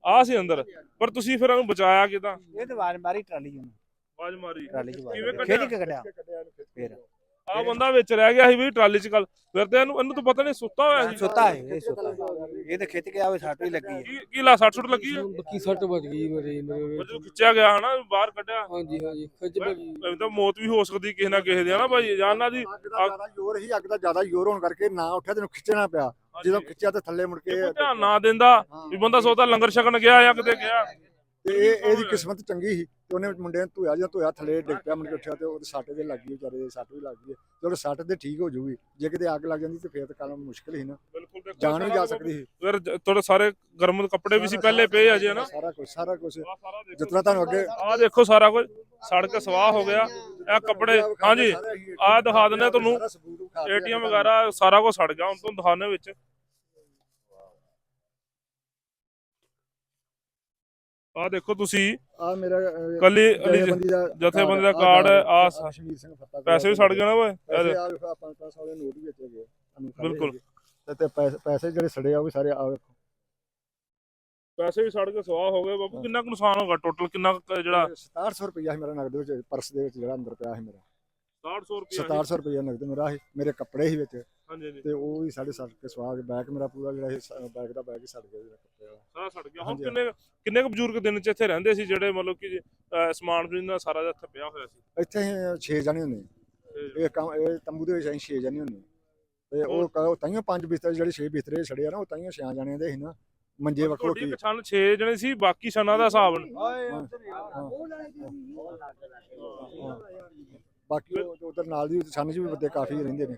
S1: ਆ ਸੀ ਅੰਦਰ ਪਰ ਤੁਸੀਂ ਫਿਰ ਉਹਨੂੰ ਬਚਾਇਆ ਕਿਦਾਂ?
S5: ਇਹ ਤਾਂ ਵਾਰ ਮਾਰੀ ਟਰਾਲੀ ਨੂੰ
S1: ਆਵਾਜ਼ ਮਾਰੀ।
S5: ਟਰਾਲੀ ਚ
S1: ਕਿਵੇਂ
S5: ਵਾਰ
S1: ਕੱਢਿਆ?
S5: ਖਿੱਚ ਕੇ ਕੱਢਿਆ। ਫਿਰ।
S1: ਆ ਬੰਦਾ ਵਿੱਚ ਰਹਿ ਗਿਆ ਸੀ ਵੀ ਟਰਾਲੀ 'ਚ ਕੱਲ। ਫਿਰ ਤੇ ਇਹਨੂੰ ਇਹਨੂੰ ਤਾਂ ਪਤਾ ਨਹੀਂ ਸੁੱਤਾ ਹੋਇਆ ਸੀ।
S5: ਸੁੱਤਾ ਹੈ ਇਹ ਸੁੱਤਾ ਹੈ। ਇਹ ਤਾਂ ਖਿੱਚ ਕੇ ਆਵੇ ਸੱਟ ਵੀ ਲੱਗੀ ਹੈ
S1: ਕੀ ਕੀ ਲਾ 60 ਸੁੱਟ ਲੱਗੀ ਹੈ
S6: ਬੱਕੀ ਸੱਟ ਵੱਜ ਗਈ ਮੇਰੇ ਮੇਰੇ
S1: ਜਦੋਂ ਖਿੱਚਿਆ ਗਿਆ ਹਨਾ ਬਾਹਰ ਕੱਢਿਆ।
S6: ਹਾਂਜੀ ਹਾਂਜੀ ਖਿੱਚ
S1: ਇਹ ਤਾਂ ਮੌਤ ਵੀ ਹੋ ਸਕਦੀ ਕਿਸੇ ਨਾ ਕਿਸੇ ਦੀ ਹਨਾ ਭਾਈ ਜਾਨਾਂ ਦੀ
S2: ਅੱਗ ਦਾ ਜ਼ਿਆਦਾ ਜ਼ੋਰ ਹੀ ਅੱਗ ਦਾ ਜ਼ਿਆਦਾ ਜ਼ੋਰ ਹੋਣ ਕਰਕੇ ਨਾ ਉੱਠਿਆ ਤੈਨੂੰ ਖਿੱਚਣਾ ਪਿਆ। ਜਦੋਂ ਖਿੱਚਿਆ ਤੇ ਥੱਲੇ ਮੁੜ ਕੇ
S1: ਕੋਈ ਧਿਆਨ ਨਾ ਦਿੰਦਾ ਵੀ ਬੰਦਾ ਸੋਚਦਾ ਲੰਗਰ ਛਕਣ ਗਿਆ ਜਾਂ ਕਿਤੇ ਗਿਆ।
S2: ਤੇ ਇਹ ਇਹਦੀ ਕਿਸਮਤ ਚੰਗੀ ਸੀ ਤੇ ਉਹਨੇ ਮੁੰਡੇ ਨੂੰ ਧੋਇਆ ਜਾਂ ਧੋਇਆ ਥੱਲੇ ਡਿੱਗ ਪਿਆ ਕੇ ਉੱਠਿਆ ਤੇ ਉਹਦੇ ਸੱਟ ਦੇ ਲੱਗ ਗਈ ਵਿਚਾਰੇ ਦੇ ਸੱਟ ਵੀ ਲੱਗ ਗਈ। ਚਲੋ ਸੱਟ ਤੇ ਠੀਕ ਹੋ ਜੂਗੀ ਜੇ ਕਿਤੇ ਅੱਗ ਲੱਗ ਜਾਂਦੀ ਤੇ ਫੇਰ ਤਾਂ ਕੰਮ ਮੁਸ਼ਕਲ ਸੀ ਨਾ।
S1: ਬਿਲਕੁਲ
S2: ਜਾਨ ਵੀ ਜਾ ਸਕਦੀ ਸੀ।
S1: ਫਿਰ ਤੁਹਾਡੇ ਸਾਰੇ ਗਰਮ ਕੱਪੜੇ ਵੀ ਸੀ ਪਹਿਲੇ ਪਏ ਅਜੇ ਨਾ?
S2: ਸਾਰਾ ਕੁਝ ਸਾਰਾ ਕੁਝ। ਜਿਤਨਾ ਤੁਹਾਨੂੰ ਅੱਗੇ
S1: ਆਹ ਦੇਖੋ ਸਾਰਾ ਕੁਝ ਸੜ ਕੇ ਸਵਾਹ ਹੋ ਗਿਆ। ਇਹ ਕੱਪੜੇ ਹਾਂਜੀ। ਆਹ ਦਿਖਾ ਦਿੰਦੇ ਤੁਹਾਨੂੰ। ਏਟੀਐਮ ਵਗੈਰਾ ਸਾਰਾ ਕੁਝ ਸੜ ਗਿਆ। ਹੁਣ ਤੁਹਾਨੂੰ ਦਿਖਾਣੇ ਵਿੱਚ। ਆਹ ਦੇਖੋ ਤੁਸੀਂ।
S2: ਆ ਮੇਰਾ
S1: ਕੱਲੀ ਅਲੀ
S2: ਜਥੇਬੰਦੀ ਦਾ
S1: ਦਾ ਕਾਰਡ ਆ
S2: ਆਹ ਕਸ਼ਮੀਰ ਸਿੰਘ ਫੱਤਾ
S1: ਪੈਸੇ ਵੀ ਸੜ ਗਏ ਨਾ ਓਏ।
S2: ਆ ਵੇਖੋ ਆਪਾਂ ਤਾਂ ਸਾਰੇ ਨੋਟ ਵੀ ਵਿੱਚ ਆ, ਸਾਰੇ
S1: ਬਿਲਕੁਲ।
S2: ਤੇ- ਪੈਸੇ ਜਿਹੜੇ ਸੜੇ ਆ ਉਹ ਵੀ ਸਾਰੇ ਆ ਵੇਖੋ।
S1: ਪੈਸੇ ਵੀ ਸੜ ਕੇ ਸਵਾਹ ਹੋ ਗਏ ਬਾਪੂ ਕਿੰਨਾ ਕੁ ਨੁਕਸਾਨ ਹੋਗਾ ਟੋਟਲ ਕਿੰਨਾ ਜਿਹੜਾ
S2: 6700 ਰੁਪਇਆ ਸੀ ਮੇਰਾ ਨਗਦ ਵਿੱਚ ਪਰਸ ਦੇ ਵਿੱਚ ਜਿਹੜਾ ਅੰਦਰ ਪਿਆ ਸੀ ਮੇਰਾ।
S1: 6700 ਰੁਪਏ
S2: 6700 ਰੁਪਇਆ ਨਗਦ ਮੇਰਾ ਸੀ ਮੇਰੇ ਕੱਪੜੇ ਸੀ ਵਿੱਚ।
S1: ਹਾਂਜੀ ਹਾਂਜੀ।
S2: ਤੇ ਉਹ ਵੀ ਸਾਡੇ ਸੜ ਕੇ ਸਵਾਹ ਕੇ ਬੈਗ ਮੇਰਾ ਪੂਰਾ ਜਿਹੜਾ ਸੀ ਬੈਗ ਦਾ ਬੈਗ ਹੀ ਸੜ ਗਿਆ ਜਿਹੜਾ ਕੱਪੜੇ ਵਾਲਾ
S1: ਸਾਰਾ ਸੜ ਗਿਆ। ਹੁਣ
S2: ਹਾਂਜੀ।
S1: ਕਿੰਨੇ ਕਿੰਨੇ ਕੁ ਬਜ਼ੁਰਗ ਦਿਨ ਚ ਇੱਥੇ ਰਹਿੰਦੇ ਸੀ ਜਿਹੜੇ ਮਤਲਬ ਕਿ ਅਹ, ਸਮਾਨ ਦਾ ਸਾਰਾ ਜਿਹਾ ਇੱਥੇ ਪਿਆ ਹੋਇਆ ਸੀ?
S2: ਇੱਥੇ ਅਸੀਂ 6 ਜਣੇ ਹੁੰਦੇ
S1: ਤੇ
S2: ਇਹ ਕੰਮ ਇਹ ਤੰਬੂ ਦੇ ਵਿੱਚ ਅਸੀਂ 6 ਜਣੇ ਹੁੰਦੇ ਤੇ ਉਹ ਕ- ਉਹ ਤਾਈਓ ਪੰਜ ਬਿਸਤਰੇ ਜਿਹੜੇ 6 ਬਿਸਤਰੇ ਛੜੇ ਆ ਨਾ ਉਹ ਤਾਈਓ 6 ਜਣੇ ਦੇ ਸੀ ਨਾ। ਮੰਜੇ ਵੱਖੋ
S1: ਤੁਹਾਡੀ
S2: ਕੀ
S1: ਇੱਕ ਛਣ 6 ਜਣੇ ਸੀ ਬਾਕੀ ਛਣਾਂ ਦਾ ਹਿਸਾਬ ਨਹੀਂ
S2: ਬਾਕੀ ਉਹ ਉਧਰ ਨਾਲ ਦੀ ਚ ਵੀ ਬੰਦੇ ਕਾਫੀ ਰਹਿੰਦੇ ਨੇ।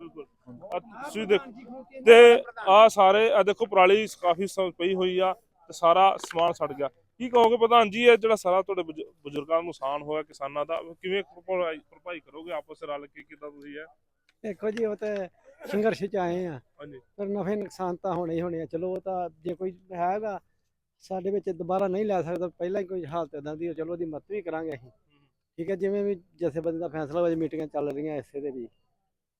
S1: ਬਿਲਕੁਲ। ਆਹ ਤੁਸੀਂ ਦੇਖੋ ਤੇ ਆ ਸਾਰੇ ਆ ਦੇਖੋ ਪਰਾਲੀ ਕਾਫੀ ਸ- ਪਈ ਹੋਈ ਆ ਤੇ ਸਾਰਾ ਸਮਾਨ ਸੜ ਗਿਆ। ਕੀ ਕਹੋਗੇ ਪ੍ਰਧਾਨ ਜੀ ਇਹ ਜਿਹੜਾ ਸਾਰਾ ਤੁਹਾਡੇ ਬਜ਼ੁ- ਬਜ਼ੁਰਗਾਂ ਨੂੰ ਨੁਕਸਾਨ ਹੋਇਆ ਕਿਸਾਨਾਂ ਦਾ ਕਿਵੇਂ ਭਰਪਾਈ ਭਰਪਾਈ ਕਰੋਗੇ ਆਪਸ ਵਿੱਚ ਰਲ ਕੇ ਕਿਦਾਂ ਤੁਸੀਂ ਇਹ?
S7: ਦੇਖੋ ਜੀ ਉਹ ਤੇ ਸੰਘਰਸ਼ ਚ ਆਏ ਆ।
S1: ਹਾਂਜੀ।
S7: ਪਰ ਨਫੇ ਨੁਕਸਾਨ ਤਾਂ ਹੋਣੇ ਹੀ ਹੋਣੇ ਆ। ਚਲੋ ਉਹ ਤਾਂ ਜੇ ਕੋਈ ਹੈਗਾ ਸਾਡੇ ਵਿੱਚ ਦੁਬਾਰਾ ਨਹੀਂ ਲੈ ਸਕਦਾ ਪਹਿਲਾਂ ਹੀ ਕੋਈ ਹਾਲਤ ਇਦਾਂ ਦੀ ਚਲੋ ਉਹਦੀ ਮਦਦ ਵੀ ਕਰਾਂਗੇ ਅਸੀਂ। ਠੀਕ ਹੈ ਜਿਵੇਂ ਵੀ ਜਥੇਬੰਦੀ ਦਾ ਫੈਸਲਾ ਹੋਇਆ ਮੀਟਿੰਗਾਂ ਚੱਲ ਰਹੀਆਂ ਇਸੇ ਦੇ ਵੀ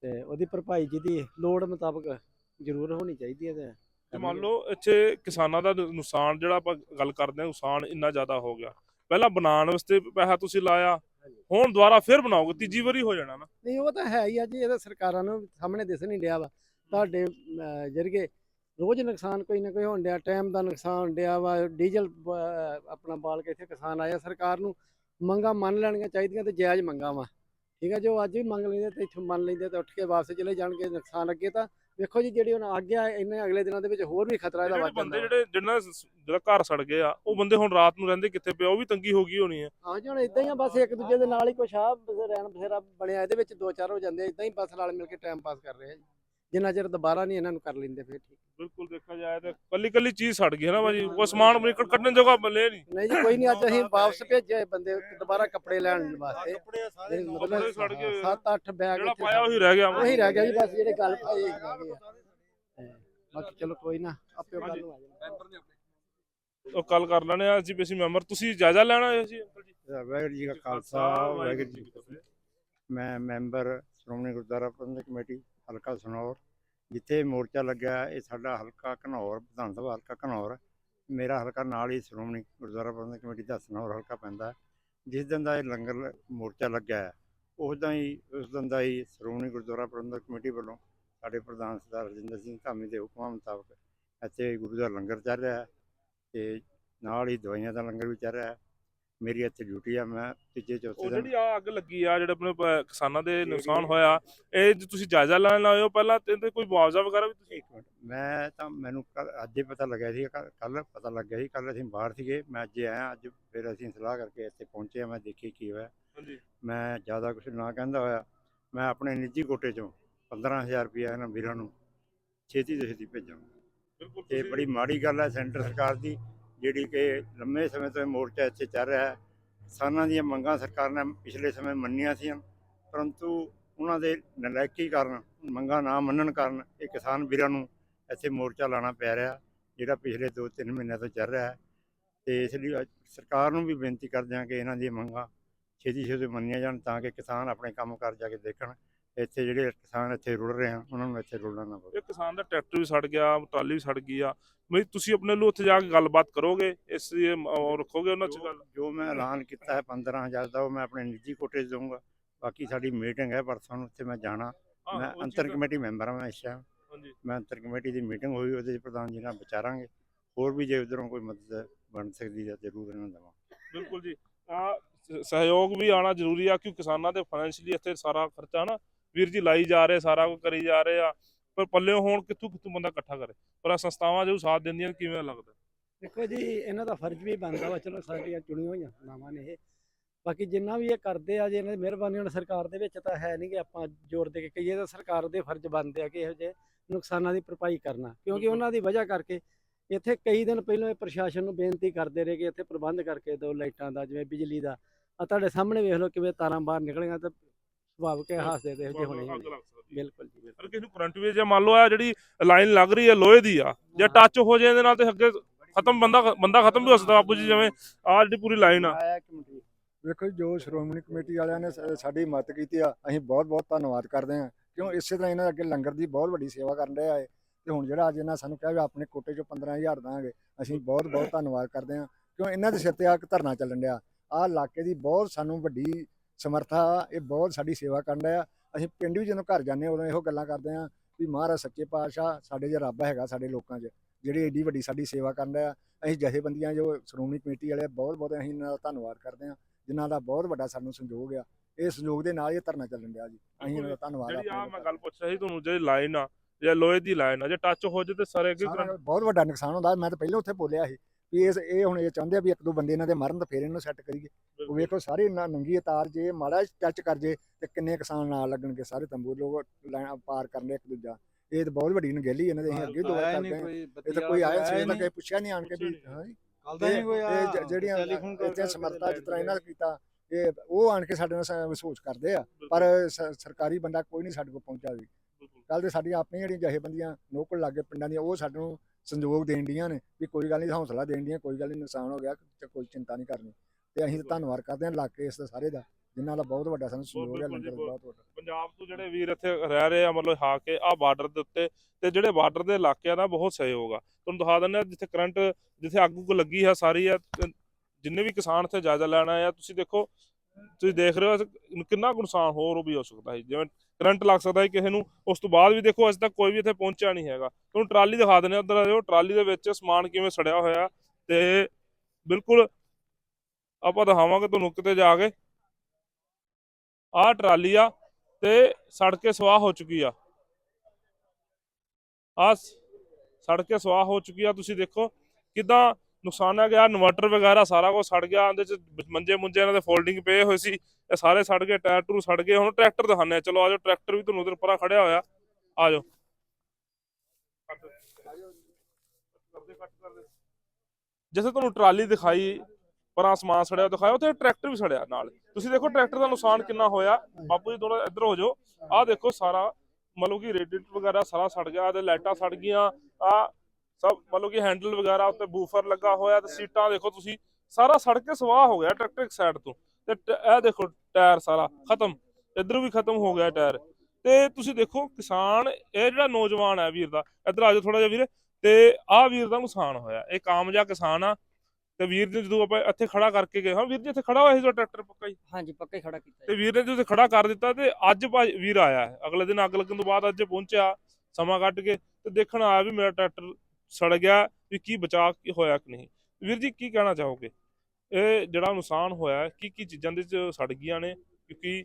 S7: ਤੇ ਉਹਦੀ ਭਰਪਾਈ ਜਿਹਦੀ ਲੋੜ ਮੁਤਾਬਕ ਜ਼ਰੂਰ ਹੋਣੀ ਚਾਹੀਦੀ ਹੈ ਤੇ
S1: ਤੇ ਮੰਨ ਲਓ ਇੱਥੇ ਕਿਸਾਨਾਂ ਦਾ ਨੁਕਸਾਨ ਜਿਹੜਾ ਆਪਾਂ ਗੱਲ ਕਰਦੇ ਹਾਂ ਨੁਕਸਾਨ ਇੰਨਾ ਜ਼ਿਆਦਾ ਹੋ ਗਿਆ। ਪਹਿਲਾਂ ਬਣਾਉਣ ਵਾਸਤੇ ਪੈਸਾ ਤੁਸੀਂ ਲਾਇਆ ਹੁਣ ਦੁਬਾਰਾ ਫਿਰ ਬਣਾਓਗੇ ਤੀਜੀ ਵਾਰੀ ਹੋ ਜਾਣਾ ਨਾ।
S7: ਨਹੀਂ ਉਹ ਤਾਂ ਹੈ ਹੀ ਆ ਜੀ ਇਹ ਤਾਂ ਸਰਕਾਰਾਂ ਨੂੰ ਸਾਹਮਣੇ ਦਿਸ ਨਹੀਂ ਡਿਆ ਵਾ। ਤੁਹਾਡੇ ਜਰੀਏ ਰੋਜ਼ ਨੁਕਸਾਨ ਕੋਈ ਨਾ ਕੋਈ ਹੋਣ ਡਿਆ ਟਾਈਮ ਦਾ ਨੁਕਸਾਨ ਡਿਆ ਵਾ ਡੀਜ਼ਲ ਆਪਣਾ ਬਾਲ ਕੇ ਇੱਥੇ ਕਿਸਾਨ ਆਇਆ ਸਰਕਾਰ ਨੂੰ ਮੰਗਾਂ ਮੰਨ ਲੈਣੀਆਂ ਚਾਹੀਦੀਆਂ ਤੇ ਜਾਇਜ਼ ਮੰਗਾਂ ਵਾ। ਠੀਕ ਹੈ ਜੋ ਅੱਜ ਵੀ ਮੰਗ ਲੈਂਦੇ ਤੇ ਇੱਥੋਂ ਮੰਨ ਲੈਂਦੇ ਤੇ ਉੱਠ ਕੇ ਵਾਪਸ ਚਲੇ ਜਾਣਗੇ ਨੁਕਸਾਨ ਅੱਗੇ ਤਾਂ ਵੇਖੋ ਜੀ ਜਿਹੜੀ ਹੁਣ ਆਗਿਆ ਇਹਨੇ ਅਗਲੇ ਦਿਨਾਂ ਦੇ ਵਿੱਚ ਹੋਰ ਵੀ ਖਤਰਾ ਇਹਦਾ ਵੱਧ
S1: ਬੰਦੇ
S7: ਜਾਂਦਾ
S1: ਜਿਹੜੇ ਜਿਹਨਾਂ ਸ- ਜਿਹੜਾ ਘਰ ਸੜ ਗਏ ਆ ਉਹ ਬੰਦੇ ਹੁਣ ਰਾਤ ਨੂੰ ਰਹਿੰਦੇ ਕਿੱਥੇ ਪਿਆ ਉਹ ਵੀ ਤੰਗੀ ਹੋ ਗਈ ਹੋਣੀ ਹੈ
S7: ਹਾਂ ਜੀ ਹੁਣ ਇਦਾਂ ਹੀ ਆ ਬਸ ਇੱਕ ਦੂਜੇ ਦੇ ਨਾਲ ਹੀ ਕੁਛ ਆ ਰਹਿਣ ਬਸੇਰਾ ਬਣਿਆ ਇਹਦੇ ਵਿੱਚ ਦੋ ਚਾਰ ਹੋ ਜਾਂਦੇ ਇਦਾਂ ਹੀ ਬਸ ਨਾਲ ਮਿਲ ਕੇ ਟਾਈਮ ਪਾਸ ਕਰ ਰਹੇ ਆ ਜੀ। ਜਿੰਨਾ ਚਿਰ ਦੁਬਾਰਾ ਨਹੀਂ ਇਹਨਾਂ ਨੂੰ ਕਰ ਲੈਂਦੇ ਫਿਰ ਠੀਕ।
S1: ਬਿਲਕੁਲ ਦੇਖਿਆ ਜਾਏ ਤਾਂ ਕੱਲੀ ਕੱਲੀ ਚੀਜ਼ ਸੜ ਗਈ ਹੈ ਨਾ ਭਾਜੀ। ਉਹ ਸਮਾਨ ਨਿਕਲ ਕੱਢਣ ਜਗ੍ਹਾ ਮਿਲੇ ਨਹੀਂ।
S7: ਨਹੀਂ ਜੀ ਕੋਈ ਨਹੀਂ ਅੱਜ ਅਸੀਂ ਵਾਪਸ ਭੇਜਿਆ ਬੰਦੇ ਦੁਬਾਰਾ ਕੱਪੜੇ ਲੈਣ ਵਾਸਤੇ।
S1: ਕੱਪੜੇ ਸੜ ਗਏ।
S7: 7-8 ਬੈਗ
S1: ਜਿਹੜਾ ਪਾਇਆ ਉਹੀ ਰਹਿ ਗਿਆ।
S7: ਉਹੀ ਰਹਿ ਗਿਆ ਜੀ ਬਸ ਜਿਹੜੇ ਗੱਲ ਪਾਈ ਰਹਿ ਗਏ ਆ। ਤੇ ਬਾਕੀ ਚਲੋ ਕੋਈ ਨਾ ਆਪੇ ਉਹ ਗੱਲ ਨੂੰ ਆ ਜਾਣਾ।
S1: ਉਹ ਕੱਲ ਕਰ ਲੈਣੇ ਆ ਅਸੀਂ ਬੇਸੀ ਮੈਂਬਰ। ਤੁਸੀਂ ਜਾਇਜ਼ਾ ਲੈਣਾ ਹੈ ਜੀ? ਅੰਕਲ ਜੀ
S3: ਵਾਹਿਗੁਰੂ ਜੀ ਕਾ ਖਾਲਸਾ ਵਾਹਿਗੁਰੂ ਜੀ ਕੀ ਫਤਿਹ। ਮੈਂ ਮੈਂਬਰ ਸ਼੍ਰੋਮਣੀ ਗੁਰਦੁਆਰਾ ਪ੍ਰਬੰਧਕ ਕਮੇਟੀ ਹਲਕਾ ਸਨੌਰ, ਜਿੱਥੇ ਮੋਰਚਾ ਲੱਗਿਆ ਇਹ ਸਾਡਾ ਹਲਕਾ ਘਨੌਰ, ਵਿਧਾਨ ਸਭਾ ਹਲਕਾ ਘਨੌਰ ਮੇਰਾ ਹਲਕਾ ਨਾਲ ਹੀ ਸ਼੍ਰੋਮਣੀ ਗੁਰਦੁਆਰਾ ਪ੍ਰਬੰਧਕ ਕਮੇਟੀ ਦਾ ਸਨੌਰ ਹਲਕਾ ਪੈਂਦਾ ਜਿਸ ਦਿਨ ਦਾ ਇਹ ਲੰਗਰ ਮੋਰਚਾ ਲੱਗਿਆ ਉਸ ਦਿਨ ਹੀ, ਉਸ ਦਿਨ ਦਾ ਹੀ ਸ਼੍ਰੋਮਣੀ ਗੁਰਦੁਆਰਾ ਪ੍ਰਬੰਧਕ ਕਮੇਟੀ ਵੱਲੋਂ ਸਾਡੇ ਪ੍ਰਧਾਨ ਸਰਦਾਰ ਰਜਿੰਦਰ ਸਿੰਘ ਧਾਮੀ ਦੇ ਹੁਕਮਾਂ ਮੁਤਾਬਕ ਇੱਥੇ ਗੁਰੂ ਦਾ ਲੰਗਰ ਚੱਲ ਰਿਹਾ ਹੈ ਤੇ ਨਾਲ ਹੀ ਦਵਾਈਆਂ ਦਾ ਲੰਗਰ ਵੀ ਚੱਲ ਰਿਹਾ ਹੈ। ਮੇਰੀ ਇੱਥੇ ਡਿਊਟੀ ਆ ਮੈਂ ਤੀਜੇ ਚੌਥੇ
S1: ਉਹ
S3: ਦਿਨ
S1: ਜਿਹੜੀ ਆ ਅੱਗ ਲੱਗੀ ਆ ਜਿਹੜੇ ਆਪਣੇ ਪ- ਕਿਸਾਨਾਂ ਦੇ ਨੁਕਸਾਨ ਹੋਇਆ ਇਹ ਜੇ ਤੁਸੀਂ ਜਾਇਜ਼ਾ ਲੈਣ ਆਏ ਹੋ ਪਹਿਲਾਂ ਤੇ ਇਹਦੇ ਕੋਈ ਮੁਆਵਜ਼ਾ ਵਗੈਰਾ ਵੀ ਤੁਸੀਂ?
S3: ਇੱਕ ਮਿੰਟ ਮੈਂ ਤਾਂ ਮੈਨੂੰ ਕੱਲ ਅੱਜ ਹੀ ਪਤਾ ਲੱਗਿਆ ਸੀ ਕੱਲ ਪਤਾ ਲੱਗਿਆ ਸੀ ਕੱਲ ਅਸੀਂ ਬਾਹਰ ਸੀਗੇ ਮੈਂ ਅੱਜ ਆਇਆ ਅੱਜ ਫਿਰ ਅਸੀਂ ਸਲਾਹ ਕਰਕੇ ਇੱਥੇ ਪਹੁੰਚੇ ਮੈਂ ਦੇਖੀ ਕੀ ਹੋਇਆ।
S1: ਹਾਂਜੀ।
S3: ਮੈਂ ਜ਼ਿਆਦਾ ਕੁਝ ਨਾ ਕਹਿੰਦਾ ਹੋਇਆ ਮੈਂ ਆਪਣੇ ਨਿੱਜੀ ਕੋਟੇ ਚੋਂ 15000 ਰੁਪਇਆ ਇਹਨਾਂ ਵੀਰਾਂ ਨੂੰ ਛੇਤੀ ਤੋਂ ਛੇਤੀ ਭੇਜਾਂਗਾ।
S1: ਬਿਲਕੁਲ
S3: ਇਹ
S1: ਤੁਸੀਂ-
S3: ਬੜੀ ਮਾੜੀ ਗੱਲ ਹੈ ਸੈਂਟਰ ਸਰਕਾਰ ਦੀ ਜਿਹੜੀ ਕਿ ਲੰਮੇ ਸਮੇਂ ਤੋਂ ਇਹ ਮੋਰਚਾ ਇੱਥੇ ਚੱਲ ਰਿਹਾ ਹੈ। ਕਿਸਾਨਾਂ ਦੀਆਂ ਮੰਗਾਂ ਸਰਕਾਰ ਨੇ ਪਿਛਲੇ ਸਮੇਂ ਮੰਨੀਆਂ ਸੀ ਪਰੰਤੂ ਉਹਨਾਂ ਦੇ ਨਲਾਇਕੀ ਕਾਰਨ, ਮੰਗਾਂ ਨਾ ਮੰਨਣ ਕਾਰਨ ਇਹ ਕਿਸਾਨ ਵੀਰਾਂ ਨੂੰ ਇੱਥੇ ਮੋਰਚਾ ਲਾਣਾ ਪੈ ਰਿਹਾ, ਜਿਹੜਾ ਪਿਛਲੇ 2-3 ਮਹੀਨਿਆਂ ਤੋਂ ਚੱਲ ਰਿਹਾ ਹੈ। ਤੇ ਇਸ ਲਈ ਅੱਜ ਸਰਕਾਰ ਨੂੰ ਵੀ ਬੇਨਤੀ ਕਰਦੇ ਹਾਂ ਕਿ ਇਹਨਾਂ ਦੀਆਂ ਮੰਗਾਂ ਛੇਤੀ ਛੇਤੀ ਮੰਨੀਆਂ ਜਾਣ ਤਾਂ ਕਿ ਕਿਸਾਨ ਆਪਣੇ ਕੰਮ ਕਰ ਜਾ ਕੇ ਦੇਖਣ। ਇੱਥੇ ਜਿਹੜੇ ਕਿਸਾਨ ਇੱਥੇ ਰੁੜ ਰਹੇ ਹਨ ਉਹਨਾਂ ਨੂੰ ਇੱਥੇ ਰੁਲਣਾ ਨਾ ਪਵੇ।
S1: ਇਹ ਕਿਸਾਨ ਦਾ ਟਰੈਕਟਰ ਵੀ ਸੜ ਗਿਆ ਟਰਾਲੀ ਵੀ ਸੜ ਗਈ ਆ। ਮੈਂ ਤੁਸੀਂ ਆਪਣੇ ਨੂੰ ਉੱਥੇ ਜਾ ਕੇ ਗੱਲਬਾਤ ਕਰੋਗੇ ਇਸ ਲਈ ਰੱਖੋਗੇ ਉਹਨਾਂ ਚ ਗੱਲ?
S3: ਜੋ ਮੈਂ ਐਲਾਨ ਕੀਤਾ ਹੈ 15000 ਦਾ ਉਹ ਮੈਂ ਆਪਣੇ ਨਿੱਜੀ ਕੋਟੇ 'ਚ ਦਊਂਗਾ। ਬਾਕੀ ਸਾਡੀ ਮੀਟਿੰਗ ਹੈ ਪਰਸੋਂ ਨੂੰ ਉੱਥੇ ਮੈਂ ਜਾਣਾ। ਮੈਂ ਅੰਤਰ ਕਮੇਟੀ ਮੈਂਬਰ ਹਾਂ ਮੈਂ ਇਸ ਟਾਈਮ
S1: ਹਾਂਜੀ।
S3: ਮੈਂ ਅੰਤਰ ਕਮੇਟੀ ਦੀ ਮੀਟਿੰਗ ਹੋਈ ਉਹਦੇ 'ਚ ਪ੍ਰਧਾਨ ਜੀ ਨਾਲ ਵਿਚਾਰਾਂਗੇ। ਹੋਰ ਵੀ ਜੇ ਉਧਰੋਂ ਕੋਈ ਮਦਦ ਬਣ ਸਕਦੀ ਹੈ ਜ਼ਰੂਰ ਇਹਨਾਂ ਦੇਵਾਂ
S1: ਬਿਲਕੁਲ ਜੀ। ਆ ਸਹਿਯੋਗ ਵੀ ਆਣਾ ਜ਼ਰੂਰੀ ਆ ਕਿਉਂ ਕਿਸਾਨਾਂ ਦੇ ਫਾਈਨੈਂਸ਼ਲੀ ਇੱਥੇ ਸਾਰਾ ਖਰਚਾ ਨਾ ਵੀਰ ਜੀ ਲਾਈ ਜਾ ਰਹੇ ਸਾਰਾ ਕੁਝ ਕਰੀ ਜਾ ਰਹੇ ਆ। ਪਰ ਪੱਲੇ ਹੋਣ ਕਿੱਥੋਂ ਕਿੱਥੋਂ ਬੰਦਾ ਇਕੱਠਾ ਕਰੇ? ਪਰ ਆਹ ਸੰਸਥਾਵਾਂ ਜੋ ਸਾਥ ਦਿੰਦੀਆਂ ਕਿਵੇਂ ਲੱਗਦਾ?
S7: ਦੇਖੋ ਜੀ ਇਹਨਾਂ ਦਾ ਫਰਜ਼ ਵੀ ਬਣਦਾ ਵਾ ਚਲੋ ਸਾਡੀਆਂ ਚੁਣੀਆਂ ਹੋਈਆਂ ਨਾਵਾਂ ਨੇ ਇਹ। ਬਾਕੀ ਜਿੰਨਾ ਵੀ ਇਹ ਕਰਦੇ ਆ ਜੇ ਇਹਨਾਂ ਦੀ ਮਿਹਰਬਾਨੀ ਹੁਣ ਸਰਕਾਰ ਦੇ ਵਿੱਚ ਤਾਂ ਹੈ ਨਹੀਂ ਕਿ ਆਪਾਂ ਜ਼ੋਰ ਦੇ ਕੇ ਕਹੀਏ ਤਾਂ ਸਰਕਾਰ ਦੇ ਫਰਜ਼ ਬਣਦੇ ਆ ਕਿ ਇਹੋ ਜਿਹੇ ਨੁਕਸਾਨਾਂ ਦੀ ਭਰਪਾਈ ਕਰਨਾ। ਕਿਉਂਕਿ। ਉਹਨਾਂ ਦੀ ਵਜ੍ਹਾ ਕਰਕੇ ਇੱਥੇ ਕਈ ਦਿਨ ਪਹਿਲਾਂ ਇਹ ਪ੍ਰਸ਼ਾਸਨ ਨੂੰ ਬੇਨਤੀ ਕਰਦੇ ਰਹੇ ਕਿ ਇੱਥੇ ਪ੍ਰਬੰਧ ਕਰਕੇ ਦਿਓ ਲਾਈਟਾਂ ਦਾ ਜਿਵੇਂ ਬਿਜਲੀ ਦਾ। ਆ ਤੁਹਾਡੇ ਸਾਹਮਣੇ ਵੇਖ ਲਓ ਕਿਵੇਂ ਤਾਰਾਂ ਬਾਹਰ ਨਿਕਲੀਆਂ ਤਾਂ ਸੁਭਾਵਿਕ ਹੈ ਹਾਦਸੇ ਦੇ ਜਿਹੇ ਹੋਣੇ ਹੀ
S1: ਅੱਗ
S7: ਹੋਣੇ।
S1: ਲੱਗ ਸਕਦੀ ਹੈ।
S7: ਬਿਲਕੁਲ ਜੀ ਬਿਲਕੁਲ।
S1: ਪਰ ਕਿਸੇ ਨੂੰ ਕਰੰਟ ਵੀ ਜੇ ਮੰਨ ਲਓ ਆ ਜਿਹੜੀ ਲਾਈਨ ਲੱਗ ਰਹੀ ਹੈ ਲੋਹੇ ਦੀ ਆ ਜੇ ਟੱਚ ਹੋ ਜਾਏ ਇਹਦੇ ਨਾਲ ਤੇ ਅੱਗੇ ਖਤਮ ਬੰਦਾ ਬੰਦਾ ਖਤਮ ਵੀ ਹੋ ਸਕਦਾ ਬਾਪੂ ਜੀ ਜਿਵੇਂ ਆ ਜਿਹੜੀ ਪੂਰੀ ਲਾਈਨ ਆ
S2: ਵੇਖੋ ਜੀ, ਜੋ ਸ਼੍ਰੋਮਣੀ ਕਮੇਟੀ ਵਾਲਿਆਂ ਨੇ ਸਾ- ਸਾਡੀ ਮਦਦ ਕੀਤੀ ਆ ਅਸੀਂ ਬਹੁਤ ਬਹੁਤ ਧੰਨਵਾਦ ਕਰਦੇ ਹਾਂ ਕਿਉਂ ਇਸੇ ਤਰ੍ਹਾਂ ਇਹਨਾਂ ਦੇ ਅੱਗੇ ਲੰਗਰ ਦੀ ਬਹੁਤ ਵੱਡੀ ਸੇਵਾ ਕਰਨ ਰਹੇ ਆ ਇਹ। ਤੇ ਹੁਣ ਜਿਹੜਾ ਅੱਜ ਇਹਨਾਂ ਸਾਨੂੰ ਕਿਹਾ ਵੀ ਆਪਣੇ ਕੋਟੇ ਚੋਂ 15000 ਦਾਂਗੇ ਅਸੀਂ ਬਹੁਤ ਬਹੁਤ ਧੰਨਵਾਦ ਕਰਦੇ ਹਾਂ ਕਿਉਂ ਇਹਨਾਂ ਦੇ ਸਿਰ ਤੇ ਆ ਇੱਕ ਧਰਨਾ ਚੱਲਣ ਡਿਆ ਆਹ ਇਲਾਕੇ ਦੀ ਬਹੁਤ ਸਾਨੂੰ ਵੱਡੀ ਸਮਰਥਾ ਆ, ਇਹ ਬਹੁਤ ਸਾਡੀ ਸੇਵਾ ਕਰਨ ਡਿਆ। ਅਸੀਂ ਪਿੰਡ ਵੀ ਜਦੋਂ ਘਰ ਜਾਂਦੇ ਹਾਂ ਉਦੋਂ ਇਹੋ ਗੱਲਾਂ ਕਰਦੇ ਹਾਂ ਵੀ ਮਹਾਰਾਜ ਸੱਚੇ ਪਾਤਸ਼ਾਹ ਸਾਡੇ ਜੇ ਰੱਬ ਹੈਗਾ ਸਾਡੇ ਲੋਕਾਂ 'ਚ ਜਿਹੜੀ ਏਡੀ ਵੱਡੀ ਸਾਡੀ ਸੇਵਾ ਕਰਨ ਡਿਆ। ਅਸੀਂ ਜਥੇਬੰਦੀਆਂ ਜੋ ਸ਼੍ਰੋਮਣੀ ਕਮੇਟੀ ਵਾਲੇ ਆ, ਬਹੁਤ ਬਹੁਤ ਅਸੀਂ ਇਹਨਾਂ ਦਾ ਧੰਨਵਾਦ ਕਰਦੇ ਹਾਂ। ਜਿਨ੍ਹਾਂ ਦਾ ਬਹੁਤ ਵੱਡਾ ਸਾਨੂੰ ਸੰਯੋਗ ਆ। ਇਹ ਸੰਯੋਗ ਦੇ ਨਾਲ ਹੀ ਇਹ ਧਰਨਾ ਚੱਲਣ ਡਿਆ ਜੀ। ਅਸੀਂ ਇਹਨਾਂ ਦਾ ਧੰਨਵਾਦ
S1: ਜਿਹੜੀ ਆ ਮੈਂ ਗੱਲ ਪੁੱਛ ਰਿਹਾ ਸੀ ਤੁਹਾਨੂੰ ਜਿਹੜੀ ਲਾਈਨ ਆ ਜਾਂ ਲੋਹੇ ਦੀ ਲਾਈਨ ਆ ਜੇ ਟੱਚ ਹੋ ਜਾਏ ਤੇ ਸਾਰੇ ਅੱਗੇ
S2: ਬਹੁਤ ਵੱਡਾ ਨੁਕਸਾਨ ਹੁੰਦਾ। ਮੈਂ ਤਾਂ ਪਹਿਲਾਂ ਉੱਥੇ ਬੋਲਿਆ ਸੀ ਵੀ ਇਸ ਇਹ ਹੁਣ ਇਹ ਚਾਹੁੰਦੇ ਆ ਵੀ ਇੱਕ ਦੋ ਬੰਦੇ ਇਹਨਾਂ ਦੇ ਮਰਨ ਤਾਂ ਫੇਰ ਇਹਨੂੰ ਸੈੱਟ ਕਰੀਏ। ਉਹ ਵੇਖੋ ਸਾਰੇ ਇੰਨਾ ਨੰਗੀ ਤਾਰ ਜੇ ਮਾੜਾ ਟੱਚ ਕਰ ਜੇ ਤੇ ਕਿੰਨੇ ਕਿਸਾਨ ਨਾਲ ਲੱਗਣਗੇ ਸਾਰੇ ਤੰਬੂ ਲੋਕ ਲਾਈਨ ਪਾਰ ਕਰਨੇ ਇੱਕ ਦੂਜਾ। ਇਹ ਤਾਂ ਬਹੁਤ ਵੱਡੀ ਨਗੇਲੀ ਇਹਨਾਂ ਦੇ ਅਸੀਂ ਅੱਗੇ ਦੁਆ ਕਰਦੇ ਇਹ ਤਾਂ ਕੋਈ ਆਇਆ ਤੱਕ ਇਹ ਪੁੱਛਿਆ ਨਹੀਂ ਆਣ ਕੇ ਵੀ ਹਾਂ? ਜੀ।
S5: ਕੱਲ
S2: ਜ- ਜਿਹੜੀਆਂ ਇੱਥੇ ਸਮਰੱਥਾ ਜਿਸ ਤਰ੍ਹਾਂ ਇਹਨਾਂ ਨੇ ਕੀਤਾ ਇਹ ਉਹ ਆਣ ਕੇ ਸਾਡੇ ਨਾਲ ਸ- ਮਹਿਸੂਸ ਕਰਦੇ ਆ। ਪਰ ਸ- ਸਰਕਾਰੀ ਬੰਦਾ ਕੋਈ ਨਹੀਂ ਸਾਡੇ ਕੋਲ ਪਹੁੰਚਾ ਵੀ ਕੱਲ ਤੇ ਸਾਡੀਆਂ ਆਪਣੀਆਂ ਜਿਹੜੀਆਂ ਜਥੇਬੰਦੀਆਂ ਲੋਕਲ ਲਾਗੇ ਪਿੰਡਾਂ ਦੀਆਂ ਉਹ ਸਾਨੂੰ ਸੰਯੋਗ ਦੇਣ ਡੀਆਂ ਨੇ ਵੀ ਕੋਈ ਗੱਲ ਨਹੀਂ ਹੌਸਲਾ ਦੇਣ ਡੀਆਂ ਕੋਈ ਗੱਲ ਨਹੀਂ ਨੁਕਸਾਨ ਹੋ ਗਿਆ ਤੇ ਕੋਈ ਚਿੰਤਾ ਨਹੀਂ ਕਰਨੀ। ਤੇ ਅਸੀਂ ਤਾਂ ਧੰਨਵਾਦ ਕਰਦੇ ਹਾਂ ਇਲਾਕੇ ਇਸ ਦਾ ਸਾਰੇ ਦਾ ਜਿਨ੍ਹਾਂ ਦਾ ਬਹੁਤ ਵੱਡਾ ਸਾਨੂੰ ਸਹਿਯੋਗ ਹੈ ਲੰਗਰ ਬਹੁਤ ਵੱਡਾ।
S1: ਪੰਜਾਬ ਤੋਂ ਜਿਹੜੇ ਵੀਰ ਇੱਥੇ ਰਹਿ ਰਹੇ ਆ ਮਤਲਬ ਹਾ ਕੇ ਆ ਬਾਰਡਰ ਦੇ ਉੱਤੇ ਤੇ ਜਿਹੜੇ ਬਾਰਡਰ ਦੇ ਇਲਾਕਿਆਂ ਦਾ ਬਹੁਤ ਸਹਿਯੋਗ ਆ। ਤੁਹਾਨੂੰ ਦਿਖਾ ਦਿੰਦੇ ਆ ਜਿੱਥੇ ਕਰੰਟ ਜਿੱਥੇ ਅੱਗ ਉੱਗ ਲੱਗੀ ਆ ਸਾਰੀ ਆ ਜਿੰਨੇ ਵੀ ਕਿਸਾਨ ਇੱਥੇ ਜਾਇਜ਼ਾ ਲੈਣ ਆ ਤੁਸੀਂ ਦੇਖੋ ਤੁਸੀਂ ਦੇਖ ਰਹੇ ਹੋ ਕਿੰਨਾ ਕੁ ਨੁਕਸਾਨ ਹੋਰ ਵੀ ਹੋ ਸਕਦਾ ਹੈ ਜਿਵੇਂ ਕਰੰਟ ਲੱਗ ਸਕਦਾ ਹੈ ਕਿਸੇ ਨੂੰ, ਉਸ ਤੋਂ ਬਾਅਦ ਵੀ ਦੇਖੋ ਅਜੇ ਤੱਕ ਕੋਈ ਵੀ ਇੱਥੇ ਪਹੁੰਚਿਆ ਨਹੀਂ ਹੈਗਾ। ਤੁਹਾਨੂੰ ਟਰਾਲੀ ਦਿਖਾ ਦਿੰਦੇ ਆ ਉਧਰ ਟਰਾਲੀ ਦੇ ਵਿੱਚ ਸਮਾਨ ਕਿਵੇਂ ਸੜਿਆ ਹੋਇਆ ਤੇ ਬਿਲਕੁਲ ਆਪਾਂ ਦਿਖਾਵਾਂਗੇ ਤੁਹਾਨੂੰ ਕਿਤੇ ਜਾ ਕੇ। ਆਹ ਟਰਾਲੀ ਆ ਤੇ ਸੜ ਕੇ ਸਵਾਹ ਹੋ ਚੁੱਕੀ ਆ। ਆ ਸੜ ਕੇ ਸਵਾਹ ਹੋ ਚੁੱਕੀ ਆ, ਤੁਸੀਂ ਦੇਖੋ ਕਿਦਾਂ ਨੁਕਸਾਨਿਆ ਗਿਆ ਇਨਵਰਟਰ ਵਗੈਰਾ ਸਾਰਾ ਕੁਝ ਸੜ ਗਿਆ ਇਹਦੇ ਚ ਮੰਜੇ ਮੁੰਜੇ ਇਹਨਾਂ ਦੇ ਫੋਲਡਿੰਗ ਪਏ ਹੋਏ ਸੀ। ਇਹ ਸਾਰੇ ਸੜ ਗਏ, ਟਾਇਰ ਟੂ ਸੜ ਗਏ, ਹੁਣ ਟਰੈਕਟਰ ਦਿਖਾਉਂਦੇ ਚਲੋ ਆਜੋ ਟਰੈਕਟਰ ਵੀ ਤੁਹਾਨੂੰ ਉਧਰ ਪਰਾਂ ਖੜਿਆ ਹੋਇਆ। ਆਜੋ ਜਿਵੇਂ ਤੁਹਾਨੂੰ ਟਰਾਲੀ ਦਿਖਾਈ, ਪਰਾਂ ਸਮਾਨ ਸੜਿਆ ਦਿਖਾਇਆ, ਉੱਥੇ ਟਰੈਕਟਰ ਵੀ ਸੜਿਆ ਨਾਲ। ਤੁਸੀਂ ਦੇਖੋ, ਟਰੈਕਟਰ ਦਾ ਨੁਕਸਾਨ ਕਿੰਨਾ ਹੋਇਆ। ਬਾਪੂ ਜੀ ਥੋੜਾ ਇੱਧਰ ਹੋ ਜਾਓ। ਆਹ ਦੇਖੋ ਸਾਰਾ, ਮਤਲਬ ਕਿ ਰੇਡੀਏਟਰ ਵਗੈਰਾ ਸਾਰਾ ਸੜ ਗਿਆ ਤੇ ਲਾਈਟਾਂ ਸੜ ਗਈਆਂ ਆ ਸਭ ਮਤਲਬ ਕਿ ਹੈਂਡਲ ਵਗੈਰਾ, ਉੱਤੇ ਬੂਫਰ ਲੱਗਾ ਹੋਇਆ ਤੇ ਸੀਟਾਂ ਦੇਖੋ ਤੁਸੀਂ। ਸਾਰਾ ਸੜ ਕੇ ਸਵਾਹ ਹੋ ਗਿਆ ਟਰੈਕਟਰ ਇੱਕ ਸਾਈਡ ਤੋਂ। ਤੇ ਇਹ ਦੇਖੋ ਟਾਇਰ ਸਾਰਾ ਖਤਮ ਇੱਧਰ ਵੀ ਖਤਮ ਹੋ ਗਿਆ ਟਾਇਰ। ਤੇ ਤੁਸੀਂ ਦੇਖੋ ਕਿਸਾਨ ਇਹ ਜਿਹੜਾ ਨੌਜਵਾਨ ਹੈ ਵੀਰ ਦਾ ਇੱਧਰ ਆ ਜਾਓ ਥੋੜਾ ਜਿਹਾ ਵੀਰੇ ਤੇ ਆਹ ਵੀਰ ਦਾ ਨੁਕਸਾਨ ਹੋਇਆ। ਇਹ ਕਾਮਯਾਬ ਕਿਸਾਨ ਆ ਤੇ ਵੀਰ ਨੇ ਜਦੋਂ ਆਪਾਂ ਇੱਥੇ ਖੜਾ ਕਰਕੇ ਗਏ ਹਾਂ ਵੀਰ ਜੀ ਇੱਥੇ ਖੜਾ ਹੋਇਆ ਸੀ ਤੁਹਾਡਾ ਟਰੈਕਟਰ ਪੱਕਾ ਹੀ
S4: ਹਾਂਜੀ ਪੱਕਾ ਹੀ ਖੜਾ ਕੀਤਾ
S1: ਤੇ
S4: ਜੀ।
S1: ਵੀਰ ਨੇ ਜਦੋਂ ਖੜਾ ਕਰ ਦਿੱਤਾ ਤੇ ਅੱਜ ਵੀਰ ਆਇਆ। ਅਗਲੇ ਦਿਨ ਅੱਗ ਲੱਗਣ ਤੋਂ ਬਾਅਦ ਅੱਜ ਪਹੁੰਚਿਆ ਸਮਾਂ ਕੱਢ ਕੇ ਤੇ ਦੇਖਣ ਆਇਆ ਵੀ ਮੇਰਾ ਟਰੈਕਟਰ ਸੜ ਗਿਆ ਵੀ ਕੀ ਬਚਾਅ ਕੀ ਹੋਇਆ ਕਿ ਨਹੀਂ। ਵੀਰ ਜੀ ਕੀ ਕਹਿਣਾ ਚਾਹੋਗੇ? ਇਹ ਜਿਹੜਾ ਨੁਕਸਾਨ ਹੋਇਆ ਕੀ ਕੀ ਚੀਜ਼ਾਂ ਦੇ ਚ ਸੜ ਗਈਆਂ ਨੇ? ਕਿਉਂਕਿ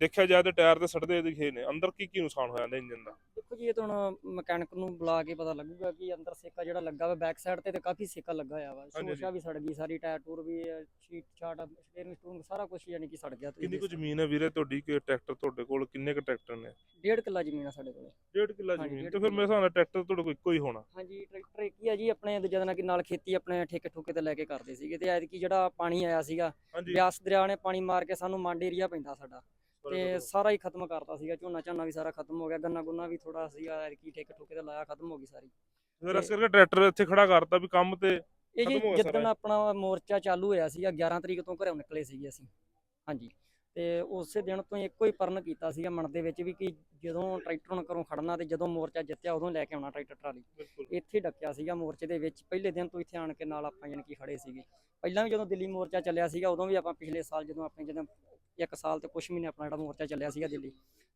S1: ਦੇਖਿਆ ਜਾਏ ਤਾਂ ਟਾਇਰ ਤੇ ਸੜਦੇ ਦਿਖੇ ਨੇ। ਅੰਦਰ ਕੀ ਕੀ ਨੁਕਸਾਨ ਹੋਇਆ ਨੇ ਇੰਜਨ ਦਾ?
S4: ਦੇਖੋ ਜੀ ਇਹ ਤਾਂ ਹੁਣ ਮਕੈਨਿਕ ਨੂੰ ਬੁਲਾ ਕੇ ਪਤਾ ਲੱਗੂਗਾ ਕਿ ਅੰਦਰ ਸੇਕਾ ਜਿਹੜਾ ਲੱਗਾ ਵਾ ਬੈਕ ਸਾਈਡ ਤੇ ਤੇ ਕਾਫੀ ਸੇਕਾ ਲੱਗਾ ਹੋਇਆ ਵਾ।
S1: ਹਾਂਜੀ।
S4: ਸ਼ੋਸ਼ਾ ਵੀ ਸੜ ਗਈ ਸਾਰੀ ਟਾਇਰ ਟੂਰ ਵੀ ਸ਼ੀਟ ਛਾਟ ਸਟੀਅਰਿੰਗ ਸਟੂਰਿੰਗ ਸਾਰਾ ਕੁਝ ਯਾਨੀ ਕਿ ਸੜ ਗਿਆ ਤੁਸੀਂ
S1: ਕਿੰਨੀ ਕੁ
S4: ਦੇਖ
S1: ਜ਼ਮੀਨ ਹੈ ਵੀਰੇ ਤੁਹਾਡੀ? ਕਿ ਟਰੈਕਟਰ ਤੁਹਾਡੇ ਕੋਲ ਕਿੰਨੇ ਕੁ ਟਰੈਕਟਰ ਨੇ?
S4: ਸਕਦੇ। ਡੇਢ ਕਿੱਲਾ ਜ਼ਮੀਨ ਆ ਸਾਡੇ ਕੋਲ।
S1: ਡੇਢ ਕਿੱਲਾ
S4: ਹਾਂਜੀ,
S1: ਜ਼ਮੀਨ
S4: ਡੇਢ
S1: ਤੇ ਫਿਰ ਮੇਰੇ ਹਿਸਾਬ ਨਾਲ ਟਰੈਕਟਰ ਤੁਹਾਡੇ ਕੋਲ ਇੱਕੋ ਹੀ ਹੋਣਾ।
S4: ਹਾਂਜੀ ਟਰੈਕਟਰ ਇੱਕ ਹੀ ਆ ਜੀ ਆਪਣੇ ਦੂਜਾ ਨਾਲ ਕਿ ਨਾਲ ਖੇਤੀ ਆਪਣੇ ਠੇਕੇ ਠੁਕੇ ਤੇ ਲੈ ਕੇ ਕਰਦੇ ਸੀਗੇ। ਤੇ ਐਤਕੀ ਜਿਹੜਾ ਪਾਣੀ ਆਇਆ ਸੀਗਾ
S1: ਹਾਂਜੀ।
S4: ਬਿਆਸ ਦਰਿਆ ਨੇ ਪਾਣੀ ਮਾਰ ਕੇ ਸਾਨੂੰ ਮੰਡ ਏਰੀਆ ਪੈਂਦਾ ਸਾਡਾ। ਤੇ ਸਾਰਾ ਹੀ ਖਤਮ ਕਰਤਾ ਸੀਗਾ ਝੋਨਾ ਝਾਨਾ ਵੀ ਸਾਰਾ ਖਤਮ ਹੋ ਗਿਆ ਗੰਨਾ ਗੁੰਨਾ ਵੀ ਥੋੜਾ ਸੀਗਾ ਐਤਕੀ ਠੇਕੇ ਠੁਕੇ ਤੇ ਲਾਇਆ ਖਤਮ ਹੋ ਗਈ ਸਾਰੀ।
S1: ਫਿਰ ਇਸ ਕਰਕੇ ਟਰੈਕਟਰ ਇੱਥੇ ਖੜਾ ਕਰਤਾ ਵੀ ਕੰਮ ਤੇ
S4: ਇਹ ਜੀ ਜਿੱਦਣ। ਆਪਣਾ ਮੋਰਚਾ ਚਾਲੂ ਹੋਇਆ ਸੀਗਾ 11 ਤਰੀਕ ਤੋਂ ਘਰੋਂ ਨਿਕਲੇ ਸੀਗੇ ਅਸੀਂ। ਹਾਂਜੀ। ਤੇ ਉਸੇ ਦਿਨ ਤੋਂ ਹੀ ਇੱਕੋ ਹੀ ਪਰਨ ਕੀਤਾ ਸੀਗਾ ਮਨ ਦੇ ਵਿੱਚ ਵੀ ਕਿ ਜਦੋਂ ਟਰੈਕਟਰ ਨੂੰ ਘਰੋਂ ਖੜਨਾ ਤੇ ਜਦੋਂ ਮੋਰਚਾ ਜਿੱਤਿਆ ਉਦੋਂ ਲੈ ਕੇ ਆਉਣਾ ਟਰੈਕਟਰ ਟਰਾਲੀ। ਇੱਥੇ ਡੱਕਿਆ ਸੀਗਾ ਮੋਰਚੇ ਦੇ ਵਿੱਚ। ਪਹਿਲੇ ਦਿਨ ਤੋਂ ਇੱਥੇ ਆਣ ਕੇ ਨਾਲ ਆਪਾਂ ਯਾਨੀ ਕਿ ਖੜੇ ਸੀਗੇ। ਪਹਿਲਾਂ ਵੀ ਜਦੋਂ ਦਿੱਲੀ ਮੋਰਚਾ ਚੱਲਿਆ ਸੀਗਾ ਉਦੋਂ ਵੀ ਆਪਾਂ ਪਿਛਲੇ ਸਾਲ ਜਦੋਂ ਆਪਣੇ ਜਦੋਂ ਇੱਕ ਸਾਲ ਤੇ ਕੁਛ ਮਹੀਨੇ ਆਪਣਾ ਜਿਹੜਾ ਮੋਰਚਾ ਚੱਲਿਆ ਸੀਗਾ ਦਿੱਲੀ।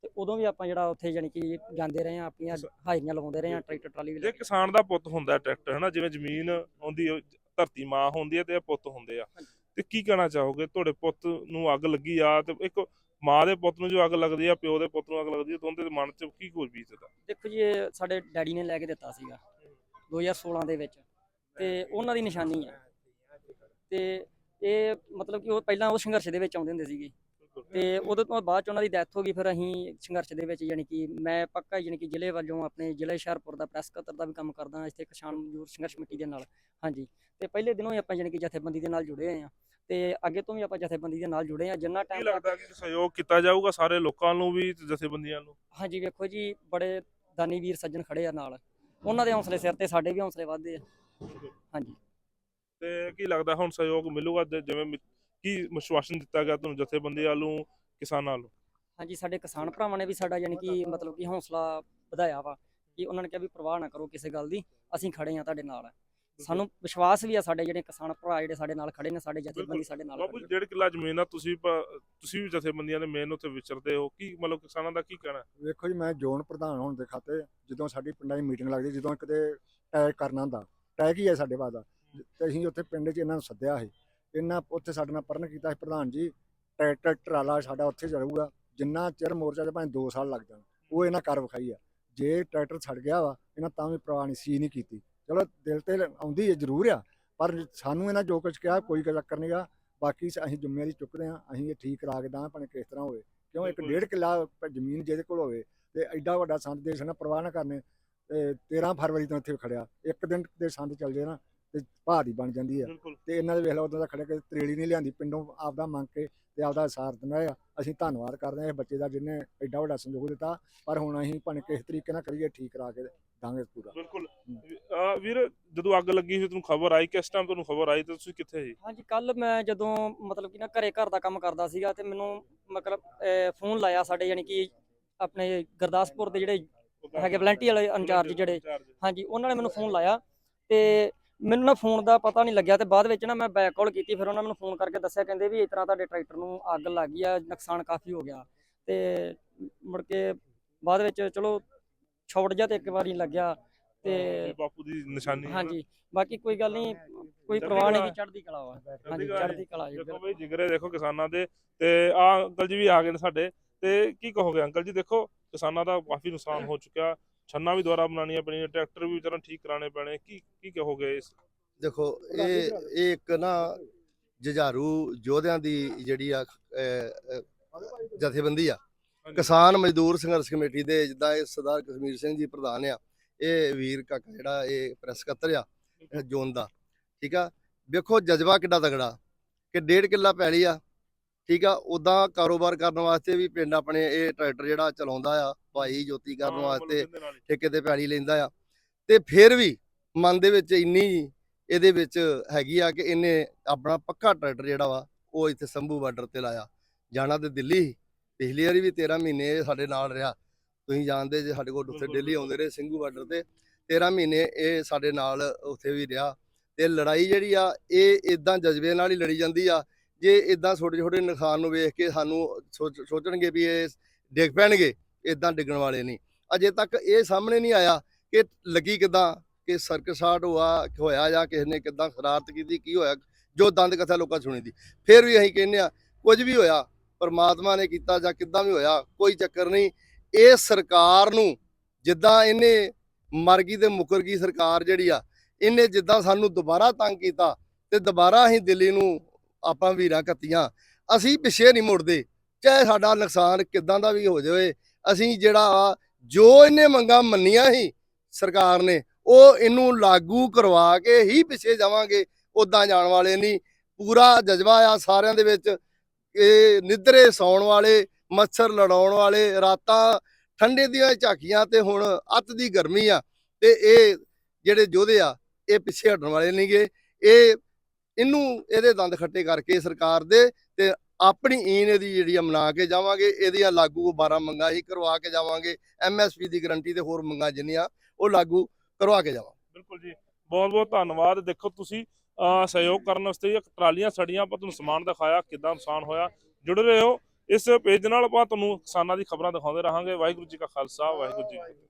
S4: ਤੇ ਉਦੋਂ ਵੀ ਆਪਾਂ ਜਿਹੜਾ ਉੱਥੇ ਯਾਨੀ ਕਿ ਜਾਂਦੇ ਰਹੇ ਆ ਆਪਣੀਆਂ ਹਾਜ਼ਰੀਆਂ ਲਗਾਉਂਦੇ ਰਹੇ ਆ ਟਰੈਕਟਰ ਟਰਾਲੀ ਵੀ
S1: ਜੇ। ਕਿਸਾਨ ਦਾ ਪੁੱਤ ਹੁੰਦਾ ਹੈ ਟਰੈਕਟਰ ਹਨਾ ਜਿਵੇਂ ਜ਼ਮੀਨ ਹੁੰਦੀ ਧਰਤੀ ਮਾਂ ਹੁੰਦੀ ਹੈ ਤੇ ਇਹ ਪੁੱਤ ਹੁੰਦੇ ਆ। ਤੇ ਕੀ ਕਹਿਣਾ ਚਾਹੋਗੇ? ਤੁਹਾਡੇ ਪੁੱਤ ਨੂੰ ਅੱਗ ਲੱਗੀ ਆ ਤੇ ਇੱਕ ਮਾਂ ਦੇ ਪੁੱਤ ਨੂੰ ਜੋ ਅੱਗ ਲੱਗਦੀ ਆ ਪਿਓ ਦੇ ਪੁੱਤ ਨੂੰ ਅੱਗ ਲੱਗਦੀ ਆ ਤਾਂ ਉਹਦੇ ਮਨ 'ਚ ਕੀ ਕੁਝ ਬੀਤਦਾ?
S4: ਦੇਖੋ ਜੀ ਇਹ ਸਾਡੇ ਡੈਡੀ ਨੇ ਲੈ ਕੇ ਦਿੱਤਾ ਸੀਗਾ 2016 ਦੇ ਵਿੱਚ। ਤੇ ਉਹਨਾਂ ਦੀ ਨਿਸ਼ਾਨੀ ਹੈ ਤੇ ਇਹ ਮਤਲਬ ਕਿ ਉਹ ਪਹਿਲਾਂ ਉਹ ਸੰਘਰਸ਼ ਦੇ ਵਿੱਚ ਆਉਂਦੇ ਹੁੰਦੇ ਸੀਗੇ। ਤੇ ਉਹਦੇ ਤੋਂ ਬਾਅਦ ਚ ਉਹਨਾਂ ਦੀ ਡੈਥ ਹੋ ਗਈ ਫਿਰ ਅਸੀਂ ਸੰਘਰਸ਼ ਦੇ ਵਿੱਚ ਯਾਨੀ ਕਿ ਮੈਂ ਪੱਕਾ ਯਾਨੀ ਕਿ ਜ਼ਿਲ੍ਹੇ ਵੱਲੋਂ ਆਪਣੇ ਜ਼ਿਲ੍ਹੇ ਹੁਸ਼ਿਆਰਪੁਰ ਦਾ ਪ੍ਰੈਸ ਸਕੱਤਰ ਦਾ ਵੀ ਕੰਮ ਕਰਦਾ ਇੱਥੇ ਕਿਸਾਨ ਮਜ਼ਦੂਰ ਸੰਘਰਸ਼ ਕਮੇਟੀ ਦੇ ਨਾਲ। ਹਾਂਜੀ। ਤੇ ਪਹਿਲੇ ਦਿਨੋਂ ਹੀ ਆਪਾਂ ਯਾਨੀ ਕਿ ਜਥੇਬੰਦੀ ਦੇ ਨਾਲ ਜੁੜੇ ਹੋਏ ਆ ਤੇ ਅੱਗੇ ਤੋਂ ਵੀ ਆਪਾਂ ਜਥੇਬੰਦੀ ਦੇ ਨਾਲ ਜੁੜੇ ਆ ਜਿੰਨਾ ਟਾਈਮ
S1: ਲੱਗਦਾ ਕਿ ਸਹਿਯੋਗ ਕੀਤਾ ਜਾਊਗਾ ਸਾਰੇ ਲੋਕਾਂ ਨੂੰ ਵੀ ਜਥੇਬੰਦੀਆਂ ਨੂੰ?
S4: ਹਾਂਜੀ ਵੇਖੋ ਜੀ ਬੜੇ ਦਾਨੀ ਵੀਰ ਸੱਜਣ ਖੜੇ ਆ ਨਾਲ। ਉਹਨਾਂ ਦੇ ਹੌਸਲੇ ਸਿਰ ਤੇ ਸਾਡੇ ਵੀ ਹੌਸਲੇ ਵੱਧਦੇ ਆ। ਹਾਂਜੀ।
S1: ਤੇ ਕੀ ਲੱਗਦਾ ਹੁਣ ਸਹਿਯੋਗ ਮਿਲੂਗਾ ਜ- ਜਿਵੇਂ ਮਿ- ਕੀ ਵਿਸ਼ਵਾਸਨ ਦਿੱਤਾ ਗਿਆ ਤੁਹਾਨੂੰ ਜਥੇਬੰਦੀ ਵੱਲੋਂ ਕਿਸਾਨਾਂ ਵੱਲੋਂ?
S4: ਹਾਂਜੀ ਸਾਡੇ ਕਿਸਾਨ ਭਰਾਵਾਂ ਨੇ ਵੀ ਸਾਡਾ ਯਾਨੀ ਕਿ ਮਤਲਬ ਕਿ ਹੌਸਲਾ ਵਧਾਇਆ ਵਾ ਕਿ ਉਹਨਾਂ ਨੇ ਕਿਹਾ ਵੀ ਪ੍ਰਵਾਹ ਨਾ ਕਰੋ ਕਿਸੇ ਗੱਲ ਦੀ ਅਸੀਂ ਖੜੇ ਆ ਤੁਹਾਡੇ ਨਾਲ। ਸਾਨੂੰ ਵਿਸ਼ਵਾਸ ਵੀ ਆ ਸਾਡੇ ਜਿਹੜੇ ਕਿਸਾਨ ਭਰਾ ਜਿਹੜੇ ਸਾਡੇ ਨਾਲ ਖੜੇ ਨੇ ਸਾਡੇ ਜਥੇਬੰਦੀ ਸਾਡੇ ਨਾਲ
S1: ਬਾਬੂ
S4: ਖੜੀ ਆ।
S1: ਡੇਢ ਕਿੱਲਾ ਜ਼ਮੀਨ ਆ ਤੁਸੀਂ ਪ- ਤੁਸੀਂ ਵੀ ਜਥੇਬੰਦੀਆਂ ਦੇ ਮੇਨ ਉੱਥੇ ਵਿਚਰਦੇ ਹੋ ਕੀ ਮਤਲਬ ਕਿਸਾਨਾਂ ਦਾ ਕੀ ਕਹਿਣਾ?
S2: ਵੇਖੋ ਜੀ ਮੈਂ ਜ਼ੋਨ ਪ੍ਰਧਾਨ ਹੋਣ ਦੇ ਖਾਤੇ ਜਦੋਂ ਸਾਡੀ ਪਿੰਡਾਂ ਦੀ ਮੀਟਿੰਗ ਲੱਗਦੀ ਜਦੋਂ ਕਿਤੇ ਟੈਗ ਕਰਨਾ ਹੁੰਦਾ ਟੈਗ ਹੀ ਹੈ ਸਾਡੇ ਬਾਅਦ ਦਾ? ਤੇ ਅਸੀਂ ਉੱਥੇ ਪਿੰਡ 'ਚ ਇਹਨਾਂ ਨੂੰ ਸੱਦਿਆ ਸੀ। ਇਹਨਾਂ ਉੱਥੇ ਸਾਡੇ ਨਾਲ ਪਰਨ ਕੀਤਾ ਸੀ ਪ੍ਰਧਾਨ ਜੀ ਟਰੈਕਟਰ ਟਰਾਲਾ ਸਾਡਾ ਉੱਥੇ ਜਾਊਗਾ ਜਿੰਨਾ ਚਿਰ ਮੋਰਚਾ ਤੇ ਭਾਵੇਂ 2 ਸਾਲ ਲੱਗ ਜਾਣ ਉਹ ਇਹਨਾਂ ਕਰ ਵਿਖਾਈ ਆ। ਜੇ ਟਰੈਕਟਰ ਛੱਡ ਗਿਆ ਵਾ ਇਹਨਾਂ ਤਾਂ ਵੀ ਪ੍ਰਵਾਹ ਨਹੀਂ ਸੀ ਨਹੀਂ ਕੀਤੀ। ਚਲੋ ਦਿਲ ਤੇ ਆਉਂਦੀ ਹੈ ਜ਼ਰੂਰ ਆ ਪਰ ਸਾਨੂੰ ਇਹਨਾਂ ਜੋ ਕੁਝ ਕਿਹਾ ਕੋਈ ਚੱਕਰ ਨਹੀਂਗਾ ਬਾਕੀ ਅਸੀਂ ਜ਼ਿੰਮੇਵਾਰੀ ਚੁੱਕਦੇ ਆ ਅਸੀਂ ਇਹ ਠੀਕ ਕਰਾ ਕੇ ਦਾਂ ਭਾਵੇਂ ਕਿਸ ਤਰ੍ਹਾਂ ਹੋਵੇ। ਕਿਉਂ? ਇੱਕ। ਡੇਢ ਕਿੱਲਾ ਜ਼ਮੀਨ ਜਿਹਦੇ ਕੋਲ ਹੋਵੇ ਤੇ ਐਡਾ ਵੱਡਾ ਸੰਦ ਦੇਸ਼ ਨਾ ਪ੍ਰਵਾਹ ਨਾ ਕਰਨੇ ਤੇ 13 ਫਰਵਰੀ ਤੋਂ ਇੱਥੇ ਖੜਿਆ। ਇੱਕ ਦਿਨ ਦੇ ਸੰਦ ਚੱਲ ਜੇ ਨਾ ਤੇ ਦੀ ਬਣ ਜਾਂਦੀ ਆ।
S1: ਬਿਲਕੁਲ।
S2: ਤੇ ਇਹਨਾਂ ਦੇ ਵੇਖ ਲਓ ਉਦੋਂ ਦਾ ਖੜੇ ਕੇ ਤਰੇੜੀ ਨਹੀਂ ਲਿਆਂਦੀ ਪਿੰਡੋਂ ਆਪਦਾ ਮੰਗ ਕੇ ਤੇ ਆਪਦਾ ਸਾਰ ਦਿੰਦਾ ਆ। ਅਸੀਂ ਧੰਨਵਾਦ ਕਰਦੇ ਹਾਂ ਇਹ ਬੱਚੇ ਦਾ ਜਿਹਨੇ ਐਡਾ ਵੱਡਾ ਸੰਯੋਗ ਦਿੱਤਾ ਪਰ ਹੁਣ ਅਸੀਂ ਭਾਵੇਂ ਕਿਸ ਤਰੀਕੇ ਨਾਲ ਕਰੀਏ ਠੀਕ ਕਰਾ ਕੇ ਦਾਂਗੇ ਪੂਰਾ।
S1: ਬਿਲਕੁਲ। ਵੀਰ ਜਦੋਂ ਅੱਗ ਲੱਗੀ ਸੀ ਤੁਹਾਨੂੰ ਖਬਰ ਆਈ? ਕਿਸ ਟਾਈਮ ਤੁਹਾਨੂੰ ਖਬਰ ਆਈ ਤੇ ਤੁਸੀਂ ਕਿੱਥੇ ਸੀ?
S4: ਹਾਂਜੀ ਕੱਲ ਮੈਂ ਜਦੋਂ ਮਤਲਬ ਕਿ ਨਾ ਘਰੇ ਘਰ ਦਾ ਕੰਮ ਕਰਦਾ ਸੀਗਾ ਤੇ ਮੈਨੂੰ ਮਤਲਬ ਫੋਨ ਲਾਇਆ ਸਾਡੇ ਯਾਨੀ ਕਿ ਆਪਣੇ ਗੁਰਦਾਸਪੁਰ ਦੇ ਜਿਹੜੇ ਹੈਗੇ ਵਲੰਟੀਅਰ ਵਾਲੇ ਇੰਚਾਰਜ ਜਿਹੜੇ। ਹਾਂਜੀ ਉਹਨਾਂ ਨੇ ਮੈਨੂੰ ਫੋਨ ਲਾਇਆ ਤੇ ਮੈਨੂੰ ਨਾ ਫੋਨ ਦਾ ਪਤਾ ਨਹੀਂ ਲੱਗਿਆ ਤੇ ਬਾਅਦ ਵਿੱਚ ਨਾ ਮੈਂ ਬੈਕ ਕਾਲ ਕੀਤੀ ਫਿਰ ਉਹਨਾਂ ਮੈਨੂੰ ਫੋਨ ਕਰਕੇ ਦੱਸਿਆ ਕਹਿੰਦੇ ਵੀ ਇਸ ਤਰ੍ਹਾਂ ਤੁਹਾਡੇ ਟਰੈਕਟਰ ਨੂੰ ਅੱਗ ਲੱਗ ਗਈ ਆ ਨੁਕਸਾਨ ਕਾਫੀ ਹੋ ਗਿਆ ਤੇ ਮੁੜ ਕੇ ਬਾਅਦ ਵਿੱਚ ਚਲੋ ਛੋਟ ਜਾ ਤੇ ਇੱਕ ਵਾਰੀ ਲੱਗਿਆ ਤੇ
S1: ਬਾਪੂ ਦੀ ਨਿਸ਼ਾਨੀ।
S4: ਹਾਂਜੀ ਬਾਕੀ ਕੋਈ ਗੱਲ ਨਹੀਂ ਕੋਈ ਪਰਵਾਹ ਨਹੀਂ। ਕਿ ਚੜ੍ਹਦੀ ਕਲਾ ਵਾ ਹਾਂਜੀ ਚੜ੍ਹਦੀ ਕਲਾ ਜੀ
S1: ਦੇਖੋ। ਬਈ ਜਿਗਰੇ ਦੇਖੋ ਕਿਸਾਨਾਂ ਦੇ ਤੇ ਆ ਅੰਕਲ ਜੀ ਵੀ ਆ ਗਏ ਨੇ ਸਾਡੇ ਤੇ ਕੀ ਕਹੋਗੇ ਅੰਕਲ ਜੀ ਦੇਖੋ ਕਿਸਾਨਾਂ ਦਾ ਕਾਫੀ ਨੁਕਸਾਨ ਹੋ ਚੁੱਕਿਆ ਛੰਨਾ ਵੀ ਦੁਬਾਰਾ ਬਣਾਉਣੀਆਂ ਪੈਣੀਆਂ ਟਰੈਕਟਰ ਵੀ ਵਿਚਾਰਾਂ ਠੀਕ ਕਰਾਣੇ ਪੈਣੇ ਕੀ ਕੀ ਕਹੋਗੇ ਇਸ?
S8: ਦੇਖੋ ਇਹ ਇਹ ਇੱਕ ਨਾ ਜੁਝਾਰੂ ਯੋਧਿਆਂ ਦੀ ਜਿਹੜੀ ਆ ਜਥੇਬੰਦੀ ਆ। ਕਿਸਾਨ ਮਜ਼ਦੂਰ ਸੰਘਰਸ਼ ਕਮੇਟੀ ਦੇ ਜਿੱਦਾਂ ਇਹ ਸਰਦਾਰ ਕਸ਼ਮੀਰ ਸਿੰਘ ਜੀ ਪ੍ਰਧਾਨ ਆ ਇਹ ਵੀਰ ਕਾਕਾ ਜਿਹੜਾ ਇਹ ਪ੍ਰੈਸ ਸਕੱਤਰ ਆ ਜ਼ੋਨ ਦਾ। ਠੀਕ ਆ? ਵੇਖੋ ਜਜ਼ਬਾ ਕਿੱਡਾ ਤਗੜਾ ਕਿ ਡੇਢ ਕਿੱਲਾ ਪੈਲੀ ਆ ਠੀਕ ਆ ਉਦਾਂ ਕਾਰੋਬਾਰ ਕਰਨ ਵਾਸਤੇ ਵੀ ਪਿੰਡ ਆਪਣੇ ਇਹ ਟਰੈਕਟਰ ਜਿਹੜਾ ਚਲਾਉਂਦਾ ਆ ਭਾਈ ਜੋਤੀ ਕਰਨ ਵਾਸਤੇ। ਠੇਕੇ ਤੇ ਪੈਲੀ ਲੈਂਦਾ ਆ ਤੇ ਫਿਰ ਵੀ ਮਨ ਦੇ ਵਿੱਚ ਇੰਨੀ ਇਹਦੇ ਵਿੱਚ ਹੈਗੀ ਆ ਕਿ ਇਹਨੇ ਆਪਣਾ ਪੱਕਾ ਟਰੈਕਟਰ ਜਿਹੜਾ ਵਾ ਉਹ ਇੱਥੇ ਸੰਭੂ ਬਾਰਡਰ ਤੇ ਲਾਇਆ ਜਾਣਾ ਤੇ ਦਿੱਲੀ। ਪਿਛਲੀ ਵਾਰੀ ਵੀ 13 ਮਹੀਨੇ ਸਾਡੇ ਨਾਲ ਰਿਹਾ ਤੁਸੀਂ ਜਾਣਦੇ ਜੇ ਸਾਡੇ ਕੋਲ ਉੱਥੇ ਡੇਲੀ ਆਉਂਦੇ ਰਹੇ ਸਿੰਘੂ ਬਾਰਡਰ ਤੇ 13 ਮਹੀਨੇ ਇਹ ਸਾਡੇ ਨਾਲ ਉੱਥੇ ਵੀ ਰਿਹਾ ਤੇ ਲੜਾਈ ਜਿਹੜੀ ਆ ਇਹ ਇਦਾਂ ਜਜ਼ਬੇ ਨਾਲ ਹੀ ਲੜੀ ਜਾਂਦੀ ਆ ਜੇ ਇਦਾਂ ਛੋਟੇ ਛੋਟੇ ਨੁਕਸਾਨ ਨੂੰ ਵੇਖ ਕੇ ਸਾਨੂੰ ਸੋਚ- ਸੋਚਣਗੇ ਵੀ ਇਹ ਡਿੱਗ ਪੈਣਗੇ ਇਦਾਂ ਡਿੱਗਣ ਵਾਲੇ ਨਹੀਂ। ਅਜੇ ਤੱਕ ਇਹ ਸਾਹਮਣੇ ਨਹੀਂ ਆਇਆ ਕਿ ਲੱਗੀ ਕਿਦਾਂ, ਕਿ ਸਰਕਸਾਟ ਹੋਆ, ਹੋਇਆ ਜਾਂ ਕਿਸੇ ਨੇ ਕਿਦਾਂ ਖਰਾਰਤ ਕੀਤੀ, ਕੀ ਹੋਇਆ, ਜੋ ਦੰਦ ਕਥਾ ਲੋਕਾਂ ਸੁਣੀ ਦੀ। ਫਿਰ ਵੀ ਅਸੀਂ ਕਹਿੰਦੇ ਆ ਕੁਝ ਵੀ ਹੋਇਆ, ਪਰਮਾਤਮਾ ਨੇ ਕੀਤਾ ਜਾਂ ਕਿੱਦਾਂ ਵੀ ਹੋਇਆ, ਕੋਈ ਚੱਕਰ ਨਹੀਂ। ਇਹ ਸਰਕਾਰ ਨੂੰ ਜਿੱਦਾਂ ਇਹਨੇ ਮਰ ਗਈ ਤੇ ਮੁਕਰ ਗਈ ਸਰਕਾਰ ਜਿਹੜੀ ਆ, ਇਹਨੇ ਜਿੱਦਾਂ ਸਾਨੂੰ ਦੁਬਾਰਾ ਤੰਗ ਕੀਤਾ ਤੇ ਦੁਬਾਰਾ ਅਸੀਂ ਦਿੱਲੀ ਨੂੰ ਆਪਾਂ ਵੀਰਾਂ ਕੱਤੀਆਂ। ਅਸੀਂ ਪਿੱਛੇ ਨਹੀਂ ਮੁੜਦੇ। ਚਾਹੇ ਸਾਡਾ ਨੁਕਸਾਨ ਕਿਦਾਂ ਦਾ ਵੀ ਹੋ ਜਾਵੇ, ਅਸੀਂ ਜਿਹੜਾ ਆ, ਜੋ ਇਹਨੇ ਮੰਗਾਂ ਮੰਨੀਆਂ ਸੀ ਸਰਕਾਰ ਨੇ, ਉਹ ਇਹਨੂੰ ਲਾਗੂ ਕਰਵਾ ਕੇ ਹੀ ਪਿੱਛੇ ਜਾਵਾਂਗੇ। ਉਦਾਂ ਜਾਣ ਵਾਲੇ ਨਹੀਂ। ਪੂਰਾ ਜਜ਼ਬਾ ਆ ਸਾਰਿਆਂ ਦੇ ਵਿੱਚ। ਇਹ ਨਿੱਧਰੇ ਸੌਣ ਵਾਲੇ, ਮੱਛਰ ਲੜਾਉਣ ਵਾਲੇ, ਰਾਤਾਂ ਠੰਡੇ ਦੀਆਂ ਝਾਕੀਆਂ ਤੇ ਹੁਣ ਅੱਤ ਦੀ ਗਰਮੀ ਆ। ਤੇ ਇਹ ਜਿਹੜੇ ਯੋਧੇ ਆ, ਇਹ ਪਿੱਛੇ ਹਟਣ ਵਾਲੇ ਨਹੀਂਗੇ। ਇਹ ਇਹਨੂੰ ਇਹਦੇ ਦੰਦ ਖੱਟੇ ਕਰਕੇ ਸਰਕਾਰ ਦੇ ਤੇ ਆਪਣੀ ਈਨ ਇਹਦੀ ਜਿਹੜੀ ਆ ਮਨਾ ਕੇ ਜਾਵਾਂਗੇ ਇਹਦੀਆਂ ਲਾਗੂ 12 ਮੰਗਾਂ ਹੀ ਕਰਵਾ ਕੇ ਜਾਵਾਂਗੇ ਐਮਐਸਪੀ ਦੀ ਗਰੰਟੀ ਤੇ ਹੋਰ ਮੰਗਾਂ ਜਿੰਨੀਆਂ ਉਹ ਲਾਗੂ ਕਰਵਾ ਕੇ ਜਾਵਾਂਗੇ
S1: ਬਿਲਕੁਲ ਜੀ, ਬਹੁਤ ਬਹੁਤ ਧੰਨਵਾਦ। ਦੇਖੋ ਤੁਸੀਂ ਸਹਿਯੋਗ ਕਰਨ ਵਾਸਤੇ ਇੱਕ ਟਰਾਲੀਆਂ ਸੜੀਆਂ, ਆਪਾਂ ਤੁਹਾਨੂੰ ਸਮਾਨ ਦਿਖਾਇਆ, ਕਿੱਦਾਂ ਨੁਕਸਾਨ ਹੋਇਆ। ਜੁੜੇ ਹੋ, ਇਸ ਪੇਜ ਨਾਲ ਆਪਾਂ ਤੁਹਾਨੂੰ ਕਿਸਾਨਾਂ ਦੀ ਖਬਰਾਂ ਦਿਖਾਉਂਦੇ ਰਹਾਂਗੇ। ਵਾਹਿਗੁਰੂ ਜੀ ਕਾ ਖਾਲਸਾ, ਵਾਹਿਗੁਰੂ ਜੀ ਕੀ ਫਤਿਹ।